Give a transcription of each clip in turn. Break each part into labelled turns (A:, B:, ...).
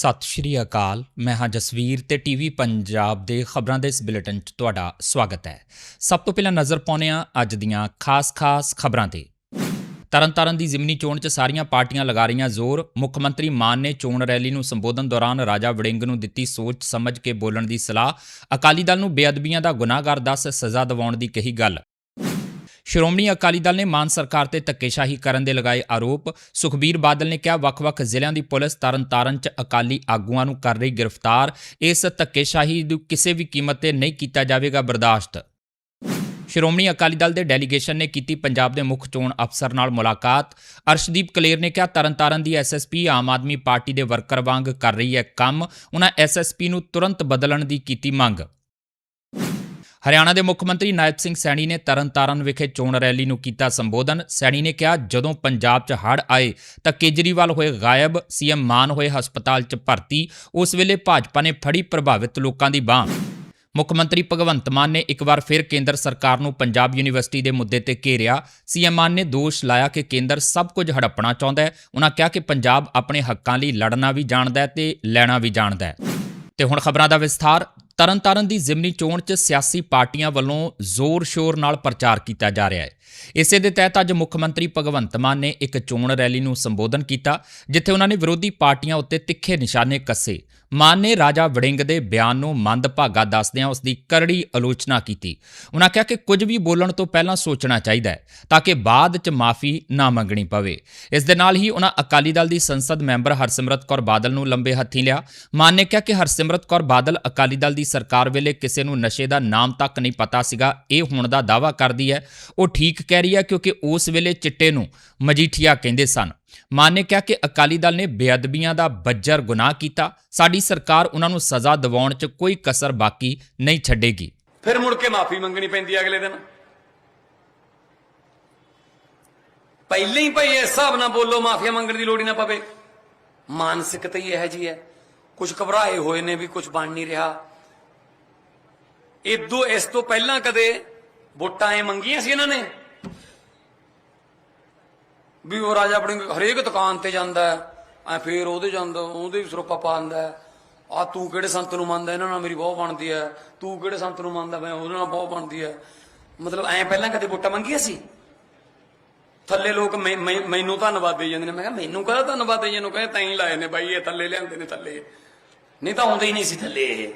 A: ਸਤਿ ਸ਼੍ਰੀ ਅਕਾਲ। ਮੈਂ ਹਾਂ ਜਸਵੀਰ ਤੇ ਟੀਵੀ ਪੰਜਾਬ ਦੇ ਖਬਰਾਂ ਦੇ ਇਸ ਬੁਲੇਟਿਨ 'ਚ ਤੁਹਾਡਾ ਸਵਾਗਤ ਹੈ। ਸਭ ਤੋਂ ਪਹਿਲਾਂ ਨਜ਼ਰ ਪਾਉਂਦੇ ਹਾਂ ਅੱਜ ਦੀਆਂ ਖਾਸ-ਖਾਸ ਖਬਰਾਂ ਤੇ। ਤਰਨਤਾਰਨ ਦੀ ਜ਼ਿਮਨੀ ਚੋਣ 'ਚ ਸਾਰੀਆਂ ਪਾਰਟੀਆਂ ਲਗਾ ਰਹੀਆਂ ਜ਼ੋਰ। ਮੁੱਖ ਮੰਤਰੀ ਮਾਨ ਨੇ ਚੋਣ ਰੈਲੀ ਨੂੰ ਸੰਬੋਧਨ ਦੌਰਾਨ ਰਾਜਾ ਵੜਿੰਗ ਨੂੰ ਦਿੱਤੀ ਸੋਚ ਸਮਝ ਕੇ ਬੋਲਣ ਦੀ ਸਲਾਹ। ਅਕਾਲੀ ਦਲ ਨੂੰ ਬੇਅਦਬੀਆਂ ਦਾ ਗੁਨਾਹਗਾਰ ਦੱਸ ਸਜ਼ਾ ਦਿਵਾਉਣ ਦੀ ਕਹੀ ਗੱਲ। ਸ਼੍ਰੋਮਣੀ ਅਕਾਲੀ ਦਲ ਨੇ ਮਾਨ ਸਰਕਾਰ ਤੇ ਧੱਕੇਸ਼ਾਹੀ ਕਰਨ ਦੇ ਲਗਾਏ ਆਰੋਪ। ਸੁਖਬੀਰ ਬਾਦਲ ਨੇ ਕਿਹਾ, ਵੱਖ-ਵੱਖ ਜ਼ਿਲ੍ਹਿਆਂ ਦੀ ਪੁਲਿਸ ਤਰਨਤਾਰਨ 'ਚ ਅਕਾਲੀ ਆਗੂਆਂ ਨੂੰ ਕਰ ਰਹੀ ਗ੍ਰਿਫਤਾਰ। ਇਸ ਧੱਕੇਸ਼ਾਹੀ ਨੂੰ ਕਿਸੇ ਵੀ ਕੀਮਤ ਤੇ ਨਹੀਂ ਕੀਤਾ ਜਾਵੇਗਾ ਬਰਦਾਸ਼ਤ। ਸ਼੍ਰੋਮਣੀ ਅਕਾਲੀ ਦਲ ਦੇ ਡੈਲੀਗੇਸ਼ਨ ਨੇ ਕੀਤੀ ਪੰਜਾਬ ਦੇ ਮੁੱਖ ਚੋਣ ਅਫਸਰ ਨਾਲ ਮੁਲਾਕਾਤ। ਅਰਸ਼ਦੀਪ ਕਲੇਰ ਨੇ ਕਿਹਾ, ਤਰਨਤਾਰਨ ਦੀ ਐਸਐਸਪੀ ਆਮ ਆਦਮੀ ਪਾਰਟੀ ਦੇ ਵਰਕਰ ਵਾਂਗ ਕਰ ਰਹੀ ਹੈ ਕੰਮ। ਉਹਨਾਂ ਐਸਐਸਪੀ ਨੂੰ ਤੁਰੰਤ ਬਦਲਣ ਦੀ ਕੀਤੀ ਮੰਗ। ਹਰਿਆਣਾ ਦੇ ਮੁੱਖ ਮੰਤਰੀ ਨਾਇਬ ਸਿੰਘ ਸੈਣੀ ਨੇ ਤਰਨਤਾਰਨ ਵਿਖੇ ਚੋਣ ਰੈਲੀ ਨੂੰ ਕੀਤਾ ਸੰਬੋਧਨ। ਸੈਣੀ ਨੇ ਕਿਹਾ, ਜਦੋਂ ਪੰਜਾਬ 'ਚ ਹੜ੍ਹ ਆਏ ਤਾਂ ਕੇਜਰੀਵਾਲ ਹੋਏ ਗਾਇਬ, ਸੀਐਮ ਮਾਨ ਹੋਏ ਹਸਪਤਾਲ 'ਚ ਭਰਤੀ, ਉਸ ਵੇਲੇ ਭਾਜਪਾ ਨੇ ਫੜੀ ਪ੍ਰਭਾਵਿਤ ਲੋਕਾਂ ਦੀ ਬਾਹ। ਮੁੱਖ ਮੰਤਰੀ ਭਗਵੰਤ ਮਾਨ ਨੇ ਇੱਕ ਵਾਰ ਫਿਰ ਕੇਂਦਰ ਸਰਕਾਰ ਨੂੰ ਪੰਜਾਬ ਯੂਨੀਵਰਸਿਟੀ ਦੇ ਮੁੱਦੇ ਤੇ ਘੇਰਿਆ। ਸੀਐਮ ਮਾਨ ਨੇ ਦੋਸ਼ ਲਾਇਆ ਕਿ ਕੇਂਦਰ ਸਭ ਕੁਝ ਹੜੱਪਣਾ ਚਾਹੁੰਦਾ ਹੈ। ਉਹਨਾਂ ਕਿਹਾ ਕਿ ਪੰਜਾਬ ਆਪਣੇ ਹੱਕਾਂ ਲਈ ਲੜਨਾ ਵੀ ਜਾਣਦਾ ਹੈ ਤੇ ਲੈਣਾ ਵੀ ਜਾਣਦਾ ਹੈ। ਤੇ ਹੁਣ ਖਬਰਾਂ ਦਾ ਵਿਸਥਾਰ। ਤਰਨਤਾਰਨ ਦੀ ਜ਼ਿਮਨੀ ਚੋਣ 'ਚ ਸਿਆਸੀ ਪਾਰਟੀਆਂ ਵੱਲੋਂ ਜ਼ੋਰ-ਸ਼ੋਰ ਨਾਲ ਪ੍ਰਚਾਰ ਕੀਤਾ ਜਾ ਰਿਹਾ ਹੈ। ਇਸੇ ਦੇ ਤਹਿਤ ਅੱਜ ਮੁੱਖ ਮੰਤਰੀ ਭਗਵੰਤ ਮਾਨ ਨੇ ਇੱਕ ਚੋਣ ਰੈਲੀ ਨੂੰ ਸੰਬੋਧਨ ਕੀਤਾ, ਜਿੱਥੇ ਉਹਨਾਂ ਨੇ ਵਿਰੋਧੀ ਪਾਰਟੀਆਂ ਉੱਤੇ ਤਿੱਖੇ ਨਿਸ਼ਾਨੇ ਕੱਸੇ। ਮਾਨ ਨੇ ਰਾਜਾ ਵੜਿੰਗ ਦੇ ਬਿਆਨ ਨੂੰ ਮੰਦਭਾਗਾ ਦੱਸਦਿਆਂ ਉਸ ਦੀ ਕਰੜੀ ਆਲੋਚਨਾ ਕੀਤੀ। ਉਹਨਾਂ ਕਿਹਾ ਕਿ ਕੁਝ ਵੀ ਬੋਲਣ ਤੋਂ ਪਹਿਲਾਂ ਸੋਚਣਾ ਚਾਹੀਦਾ ਹੈ, ਤਾਂ ਕਿ ਬਾਅਦ 'ਚ ਮਾਫੀ ਨਾ ਮੰਗਣੀ ਪਵੇ। ਇਸ ਦੇ ਨਾਲ ਹੀ ਉਹਨਾਂ ਅਕਾਲੀ ਦਲ ਦੀ ਸੰਸਦ ਮੈਂਬਰ ਹਰਸਿਮਰਤ ਕੌਰ ਬਾਦਲ ਨੂੰ ਲੰਬੇ ਹੱਥੀਂ ਲਿਆ। ਮਾਨ ਨੇ ਕਿਹਾ ਕਿ ਹਰਸਿਮਰਤ ਕੌਰ ਬਾਦਲ ਅਕਾਲੀ ਦਲ ਦੀ ਸਰਕਾਰ ਵੇਲੇ ਕਿਸੇ ਨੂੰ ਨਸ਼ੇ ਦਾ ਨਾਮ ਤੱਕ ਨਹੀਂ ਪਤਾ ਸੀਗਾ, ਇਹ ਹੋਣ ਦਾ ਦਾਵਾ ਕਰਦੀ ਹੈ, ਉਹ ਠੀਕ ਕਹਿ ਰਹੀ ਹੈ ਕਿਉਂਕਿ ਉਸ ਵੇਲੇ ਚਿੱਟੇ ਨੂੰ ਮਜੀਠੀਆ ਕਹਿੰਦੇ ਸਨ। ਮਾਨ ਨੇ ਕਿਹਾ ਕਿ ਅਕਾਲੀ ਦਲ ਨੇ ਬੇਅਦਬੀਆਂ ਦਾ ਬੱਜਰ ਗੁਨਾਹ ਕੀਤਾ। ਸਾਡੀ ਸਰਕਾਰ ਉਹਨਾਂ ਨੂੰ ਸਜ਼ਾ ਦਿਵਾਉਣ 'ਚ ਕੋਈ ਕਸਰ ਬਾਕੀ ਨਹੀਂ ਛੱਡੇਗੀ।
B: ਫਿਰ ਮੁੜ ਕੇ ਮਾਫੀ ਮੰਗਣੀ ਪੈਂਦੀ ਅਗਲੇ ਦਿਨ। ਪਹਿਲਾਂ ਹੀ ਭਾਈ ਇਸ ਹਿਸਾਬ ਨਾਲ ਬੋਲੋ ਮਾਫੀਆ ਮੰਗਣ ਦੀ ਲੋੜ ਹੀ ਨਾ ਪਵੇ। ਮਾਨਸਿਕਤਾ ਹੀ ਇਹੋ ਜੀ ਹੈ ਕੁਝ ਘਬਰਾਏ ਹੋਏ ਨੇ ਵੀ ਕੁਝ ਬਣ ਨਹੀਂ ਰਿਹਾ। ਇਦੋਂ ਇਸ ਤੋਂ ਪਹਿਲਾਂ ਕਦੇ ਵੋਟਾਂ ਐ ਮੰਗੀਆਂ ਸੀ ਇਹਨਾਂ ਨੇ? ਵੀ ਉਹ ਰਾਜਾ ਆਪਣੀ ਹਰੇਕ ਦੁਕਾਨ ਤੇ ਜਾਂਦਾ ਐ ਫੇਰ ਉਹਦੇ ਜਾਂਦਾ, ਉਹਦੇ ਵੀ ਸਰੋਪਾ ਪਾਉਂਦਾ ਆ ਤੂੰ ਕਿਹੜੇ ਸੰਤ ਨੂੰ ਮੰਨਦਾ, ਇਹਨਾਂ ਨਾਲ ਮੇਰੀ ਬਹੁਤ ਬਣਦੀ ਐ ਤੂੰ ਕਿਹੜੇ ਸੰਤ ਨੂੰ ਮੰਨਦਾ, ਮੈਂ ਉਹਦੇ ਨਾਲ ਬਹੁਤ ਬਣਦੀ ਐ ਮਤਲਬ ਐ ਪਹਿਲਾਂ ਕਦੇ ਵੋਟਾਂ ਮੰਗੀਆਂ ਸੀ? ਥੱਲੇ ਲੋਕ ਮੈਨੂੰ ਧੰਨਵਾਦ ਦੇ ਜਾਂਦੇ ਨੇ। ਮੈਂ ਕਿਹਾ, ਮੈਨੂੰ ਕਹਦਾ ਧੰਨਵਾਦ ਦੇ ਜਾਂਦੇ ਕਹਿੰਦੇ, ਤੈਂ ਹੀ ਲਾਏ ਨੇ ਬਾਈ, ਇਹ ਥੱਲੇ ਲਿਆਂਦੇ ਨੇ ਥੱਲੇ। ਨਹੀਂ ਤਾਂ ਆਉਂਦੇ ਹੀ ਨਹੀਂ ਸੀ ਥੱਲੇ ਇਹ।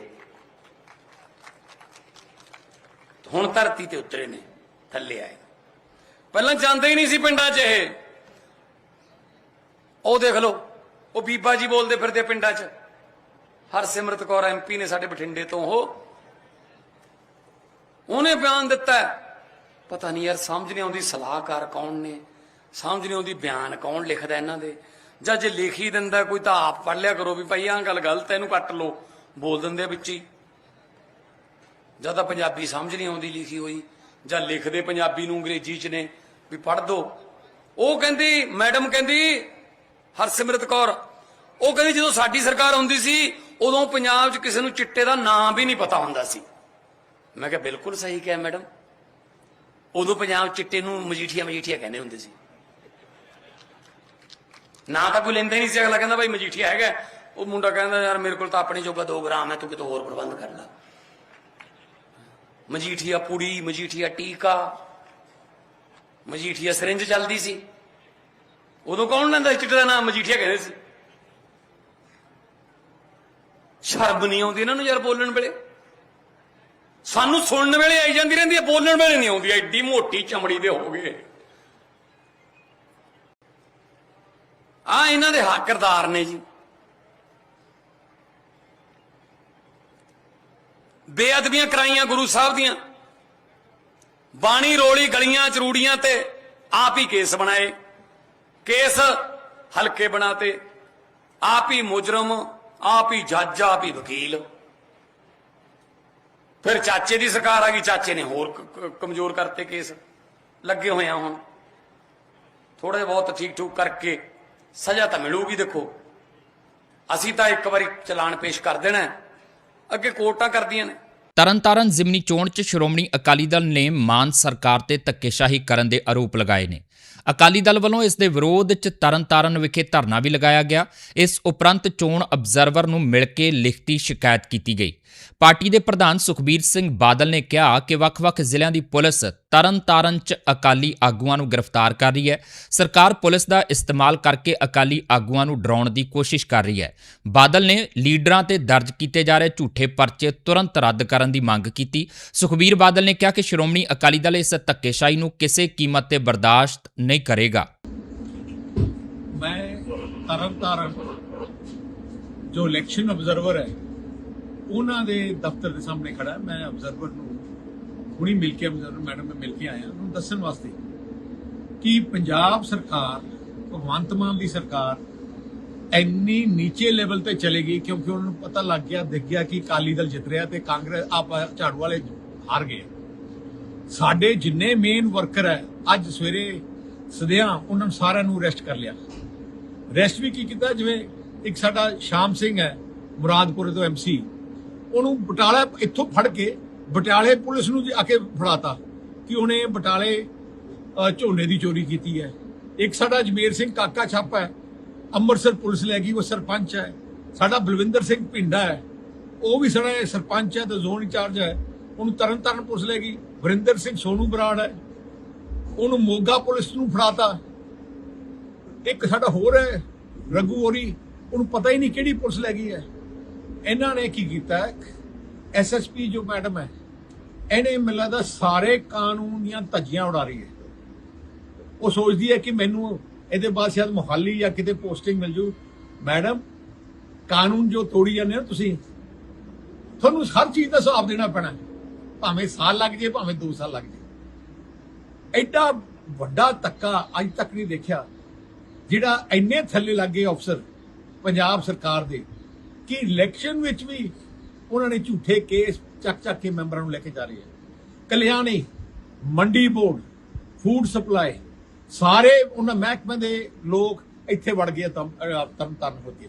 B: ਹੁਣ ਧਰਤੀ ਤੇ ਉਤਰੇ ਨੇ, ਥੱਲੇ ਆਏ। ਪਹਿਲਾਂ ਜਾਂਦੇ ਹੀ ਨਹੀਂ ਸੀ ਪਿੰਡਾਂ 'ਚ ਇਹ। ਉਹ ਦੇਖ ਲਓ, ਉਹ ਬੀਬਾ ਜੀ ਬੋਲਦੇ ਫਿਰਦੇ ਪਿੰਡਾਂ 'ਚ। ਹਰਸਿਮਰਤ ਕੌਰ ਐਮਪੀ ਨੇ ਸਾਡੇ ਬਠਿੰਡੇ ਤੋਂ ਉਹ। ਉਹਨੇ ਬਿਆਨ ਦਿੱਤਾ ਪਤਾ ਨਹੀਂ ਯਾਰ, ਸਮਝ ਨਹੀਂ ਆਉਂਦੀ ਸਲਾਹਕਾਰ ਕੌਣ ਨੇ, ਸਮਝ ਨਹੀਂ ਆਉਂਦੀ ਬਿਆਨ ਕੌਣ ਲਿਖਦਾ ਇਹਨਾਂ ਦੇ। ਜਾਂ ਜੇ ਲਿਖ ਹੀ ਦਿੰਦਾ ਕੋਈ ਤਾਂ ਆਪ ਪੜ੍ਹ ਲਿਆ ਕਰੋ ਵੀ ਭਾਈ ਆਹ ਗੱਲ ਗਲਤ ਹੈ, ਇਹਨੂੰ ਕੱਟ ਲਓ, ਬੋਲ ਦਿੰਦੇ ਵਿੱਚ ਹੀ। ਜਾਂ ਤਾਂ ਪੰਜਾਬੀ ਸਮਝ ਨਹੀਂ ਆਉਂਦੀ ਲਿਖੀ ਹੋਈ, ਜਾਂ ਲਿਖਦੇ ਪੰਜਾਬੀ ਨੂੰ ਅੰਗਰੇਜ਼ੀ ਚ ਨੇ, ਵੀ ਪੜ੍ਹ ਦੋ। ਉਹ ਕਹਿੰਦੀ, ਮੈਡਮ ਕਹਿੰਦੀ ਹਰਸਿਮਰਤ ਕੌਰ, ਉਹ ਕਹਿੰਦੀ ਜਦੋਂ ਸਾਡੀ ਸਰਕਾਰ ਹੁੰਦੀ ਸੀ, ਉਦੋਂ ਪੰਜਾਬ 'ਚ ਕਿਸੇ ਨੂੰ ਚਿੱਟੇ ਦਾ ਨਾਮ ਵੀ ਨਹੀਂ ਪਤਾ ਹੁੰਦਾ ਸੀ। ਮੈਂ ਕਿਹਾ, ਬਿਲਕੁਲ ਸਹੀ ਕਿਹਾ ਮੈਡਮ। ਉਦੋਂ ਪੰਜਾਬ ਚਿੱਟੇ ਨੂੰ ਮਜੀਠੀਆ ਮਜੀਠੀਆ ਕਹਿੰਦੇ ਹੁੰਦੇ ਸੀ। ਨਾ ਤਾਂ ਕੋਈ ਲੈਂਦਾ ਨਹੀਂ ਸੀ। ਅਗਲਾ ਕਹਿੰਦਾ, ਭਾਈ ਮਜੀਠੀਆ ਹੈਗਾ। ਉਹ ਮੁੰਡਾ ਕਹਿੰਦਾ, ਯਾਰ ਮੇਰੇ ਕੋਲ ਤਾਂ ਆਪਣੇ ਜੋਗਾ 2 ਗ੍ਰਾਮ ਹੈ, ਤੂੰ ਕਿਤੇ ਹੋਰ ਪ੍ਰਬੰਧ ਕਰ ਲੈ। ਮਜੀਠੀਆ ਪੁੜੀ, ਮਜੀਠੀਆ ਟੀਕਾ, ਮਜੀਠੀਆ ਸਿਰਿੰਜ ਚੱਲਦੀ ਸੀ। ਉਦੋਂ ਕੌਣ ਲੈਂਦਾ ਸੀ? ਚਿੱਟੇ ਦਾ ਨਾਮ ਮਜੀਠੀਆ ਕਹਿੰਦੇ ਸੀ। ਸ਼ਰਮ ਨਹੀਂ ਆਉਂਦੀ ਇਹਨਾਂ ਨੂੰ ਯਾਰ ਬੋਲਣ ਵੇਲੇ। ਸਾਨੂੰ ਸੁਣਨ ਵੇਲੇ ਆਈ ਜਾਂਦੀ ਰਹਿੰਦੀ ਹੈ, ਬੋਲਣ ਵੇਲੇ ਨਹੀਂ ਆਉਂਦੀ। ਐਡੀ ਮੋਟੀ ਚਮੜੀ ਦੇ ਹੋ ਗਏ। ਆ ਇਹਨਾਂ ਦੇ ਹੱਕਦਾਰ ਨੇ ਜੀ। ਬੇਅਦਬੀਆਂ ਕਰਾਈਆਂ ਗੁਰੂ ਸਾਹਿਬ ਦੀਆਂ। ਬਾਣੀ ਰੋਲੀ ਗਲੀਆਂ ਚਰੂੜੀਆਂ ਤੇ ਆਪ ਹੀ ਕੇਸ ਬਣਾਏ। ਕੇਸ ਹਲਕੇ ਬਣਾਤੇ। ਆਪ ਹੀ ਮੁਜਰਮ, ਆਪ ਹੀ ਜੱਜ, ਆਪ ਹੀ ਵਕੀਲ। ਫਿਰ ਚਾਚੇ ਦੀ ਸਰਕਾਰ ਆ ਗਈ, ਚਾਚੇ ਨੇ ਹੋਰ ਕਮਜ਼ੋਰ ਕਰਤੇ ਕੇਸ। ਲੱਗੇ ਹੋਏ ਆ ਹੁਣ। ਥੋੜੇ ਬਹੁਤ ਠੀਕ ਠੂਕ ਕਰਕੇ ਸਜ਼ਾ ਤਾਂ ਮਿਲੂਗੀ, ਦੇਖੋ। ਅਸੀਂ ਤਾਂ ਇੱਕ ਵਾਰੀ ਚਲਾਨ ਪੇਸ਼ ਕਰ ਦੇਣਾ ਅੱਗੇ ਕੋਰਟਾਂ ਕਰਦੀਆਂ ਨੇ।
A: ਤਰਨਤਾਰਨ ਜ਼ਿਮਨੀ ਚੋਣ 'ਚ ਸ਼੍ਰੋਮਣੀ ਅਕਾਲੀ ਦਲ ਨੇ ਮਾਨ ਸਰਕਾਰ ਤੇ ਧੱਕੇਸ਼ਾਹੀ ਕਰਨ ਦੇ ਆਰੋਪ ਲਗਾਏ ਨੇ। ਅਕਾਲੀ ਦਲ ਵੱਲੋਂ ਇਸ ਦੇ ਵਿਰੋਧ 'ਚ ਤਰਨਤਾਰਨ ਵਿਖੇ ਧਰਨਾ ਵੀ ਲਗਾਇਆ ਗਿਆ। ਇਸ ਉਪਰੰਤ ਚੋਣ ਅਬਜ਼ਰਵਰ ਨੂੰ ਮਿਲ ਕੇ ਲਿਖਤੀ ਸ਼ਿਕਾਇਤ ਕੀਤੀ ਗਈ। ਪਾਰਟੀ ਦੇ ਪ੍ਰਧਾਨ ਸੁਖਬੀਰ ਸਿੰਘ ਬਾਦਲ ਨੇ ਕਿਹਾ ਕਿ ਵੱਖ-ਵੱਖ ਜ਼ਿਲ੍ਹਿਆਂ ਦੀ ਪੁਲਿਸ ਤਰਨਤਾਰਨ 'ਚ ਅਕਾਲੀ ਆਗੂਆਂ ਨੂੰ ਗ੍ਰਿਫਤਾਰ ਕਰ ਰਹੀ ਹੈ। ਸਰਕਾਰ ਪੁਲਿਸ ਦਾ ਇਸਤੇਮਾਲ ਕਰਕੇ ਅਕਾਲੀ ਆਗੂਆਂ ਨੂੰ ਡਰਾਉਣ ਦੀ ਕੋਸ਼ਿਸ਼ ਕਰ ਰਹੀ ਹੈ। ਬਾਦਲ ਨੇ ਲੀਡਰਾਂ ਤੇ ਦਰਜ ਕੀਤੇ ਜਾ ਰਹੇ ਝੂਠੇ ਪਰਚੇ ਤੁਰੰਤ ਰੱਦ ਕਰਨ ਦੀ ਮੰਗ ਕੀਤੀ। ਸੁਖਬੀਰ ਬਾਦਲ ਨੇ ਕਿਹਾ ਕਿ ਸ਼੍ਰੋਮਣੀ ਅਕਾਲੀ ਦਲ ਇਸ ਧੱਕੇਸ਼ਾਹੀ ਨੂੰ ਕਿਸੇ ਕੀਮਤ ਤੇ ਬਰਦਾਸ਼ਤ ਨਹੀਂ ਕਰੇਗਾ।
C: ਮੈਂ ਤਰਨ ਜੋ ਇਲੈਕਸ਼ਨ ਅਬਜ਼ਰਵਰ ਹੈ, ਉਹਨਾਂ ਦੇ ਦਫ਼ਤਰ ਦੇ ਸਾਹਮਣੇ ਖੜਾ ਮੈਂ ਅਬਜ਼ਰਵਰ ਨੂੰ ਹੁਣੀ ਮਿਲ ਕੇ ਅਬਜ਼ਰਵਰ ਮੈਡਮ ਮੈਂ ਮਿਲ ਕੇ ਆਇਆ, ਉਹਨੂੰ ਦੱਸਣ ਵਾਸਤੇ ਕਿ ਪੰਜਾਬ ਸਰਕਾਰ, ਭਗਵੰਤ ਮਾਨ ਦੀ ਸਰਕਾਰ ਇੰਨੀ ਨੀਚੇ ਲੈਵਲ ਤੇ ਚਲੇ ਗਈ ਕਿਉਂਕਿ ਉਹਨਾਂ ਨੂੰ ਪਤਾ ਲੱਗ ਗਿਆ, ਦਿਖ ਗਿਆ ਕਿ ਅਕਾਲੀ ਦਲ ਜਿੱਤ ਰਿਹਾ ਤੇ ਕਾਂਗਰਸ, ਆਪ ਝਾੜੂ ਵਾਲੇ ਹਾਰ ਗਏ ਸਾਡੇ ਜਿੰਨੇ ਮੇਨ ਵਰਕਰ ਹੈ, ਅੱਜ ਸਵੇਰੇ ਸਦਿਆਂ ਉਹਨਾਂ ਨੂੰ ਸਾਰਿਆਂ ਨੂੰ ਅਰੈਸਟ ਕਰ ਲਿਆ। ਰੈਸਟ ਵੀ ਕੀ ਕੀਤਾ? ਜਿਵੇਂ ਇੱਕ ਸਾਡਾ ਸ਼ਾਮ ਸਿੰਘ ਹੈ, ਮੁਰਾਦਪੁਰ ਤੋਂ ਐਮਸੀ ਉਹਨੂੰ ਬਟਾਲਾ ਇੱਥੋਂ ਫੜ ਕੇ ਬਟਾਲੇ ਪੁਲਿਸ ਨੂੰ ਆ ਕੇ ਫੜਾਤਾ ਕਿ ਉਹਨੇ ਬਟਾਲੇ ਝੋਨੇ ਦੀ ਚੋਰੀ ਕੀਤੀ ਹੈ। ਇੱਕ ਸਾਡਾ ਜਮੇਰ ਸਿੰਘ ਕਾਕਾ ਛਾਪਾ ਹੈ, ਅੰਮ੍ਰਿਤਸਰ ਪੁਲਿਸ ਲੈ ਗਈ, ਉਹ ਸਰਪੰਚ ਹੈ। ਸਾਡਾ ਬਲਵਿੰਦਰ ਸਿੰਘ ਪਿੰਡਾ ਹੈ, ਉਹ ਵੀ ਸਾਡਾ ਸਰਪੰਚ ਹੈ ਤੇ ਜ਼ੋਨ ਇੰਚਾਰਜ ਹੈ। ਉਹਨੂੰ ਤਰਨਤਾਰਨ ਪੁਲਿਸ ਲੈ ਗਈ, ਵਰਿੰਦਰ ਸਿੰਘ ਸੋਨੂ ਬਰਾੜ ਹੈ। ਉਹਨੂੰ ਮੋਗਾ ਪੁਲਿਸ ਨੂੰ ਫੜਾਤਾ। ਇੱਕ ਸਾਡਾ ਹੋਰ ਹੈ, ਰਘੂ ਹੋਰੀ, ਉਹਨੂੰ ਪਤਾ ਹੀ ਨਹੀਂ ਕਿਹੜੀ ਪੁਲਿਸ ਲੈ ਗਈ ਹੈ। ਇਹਨਾਂ ਨੇ ਕੀ ਕੀਤਾ ਐਸਐਸਪੀ ਜੋ ਮੈਡਮ ਹੈ, ਇਹਨੇ ਮੈਨੂੰ ਲੱਗਦਾ ਸਾਰੇ ਕਾਨੂੰਨ ਦੀਆਂ ਧੱਜੀਆਂ ਉਡਾ ਰਹੀ ਹੈ। ਉਹ ਸੋਚਦੀ ਹੈ ਕਿ ਮੈਨੂੰ ਇਹਦੇ ਬਾਅਦ ਸ਼ਾਇਦ ਮੁਹਾਲੀ ਜਾਂ ਕਿਤੇ ਪੋਸਟਿੰਗ ਮਿਲ ਜੂ। ਮੈਡਮ, ਕਾਨੂੰਨ ਜੋ ਤੋੜੀ ਜਾਂਦੇ ਹੋ ਤੁਸੀਂ, ਤੁਹਾਨੂੰ ਹਰ ਚੀਜ਼ ਦਾ ਹਿਸਾਬ ਦੇਣਾ ਪੈਣਾ। ਭਾਵੇਂ ਸਾਲ ਲੱਗ ਜੇ ਭਾਵੇਂ 2 ਸਾਲ ਲੱਗ ਜੇ ਐਡਾ ਵੱਡਾ ਧੱਕਾ ਅੱਜ ਤੱਕ ਨਹੀਂ ਦੇਖਿਆ, ਜਿਹੜਾ ਇੰਨੇ ਥੱਲੇ ਲੱਗੇ ਅਫਸਰ, ਪੰਜਾਬ ਸਰਕਾਰ ਦੇ, ਕਿ ਇਲੈਕਸ਼ਨ ਵਿੱਚ ਵੀ ਉਹਨਾਂ ਨੇ ਝੂਠੇ ਕੇਸ ਚੱਕ ਚੱਕ ਕੇ ਮੈਂਬਰਾਂ ਨੂੰ ਲੈ ਕੇ ਜਾ ਰਹੇ ਹੈ ਕਲਿਆਣੀ, ਮੰਡੀ ਬੋਰਡ ਫੂਡ ਸਪਲਾਈ ਸਾਰੇ ਉਹਨਾਂ ਮਹਿਕਮੇ ਦੇ ਲੋਕ ਇੱਥੇ ਵੜ ਗਏ ਤਮ ਤਰਨ ਤਾਰਨ ਹੋ ਗਏ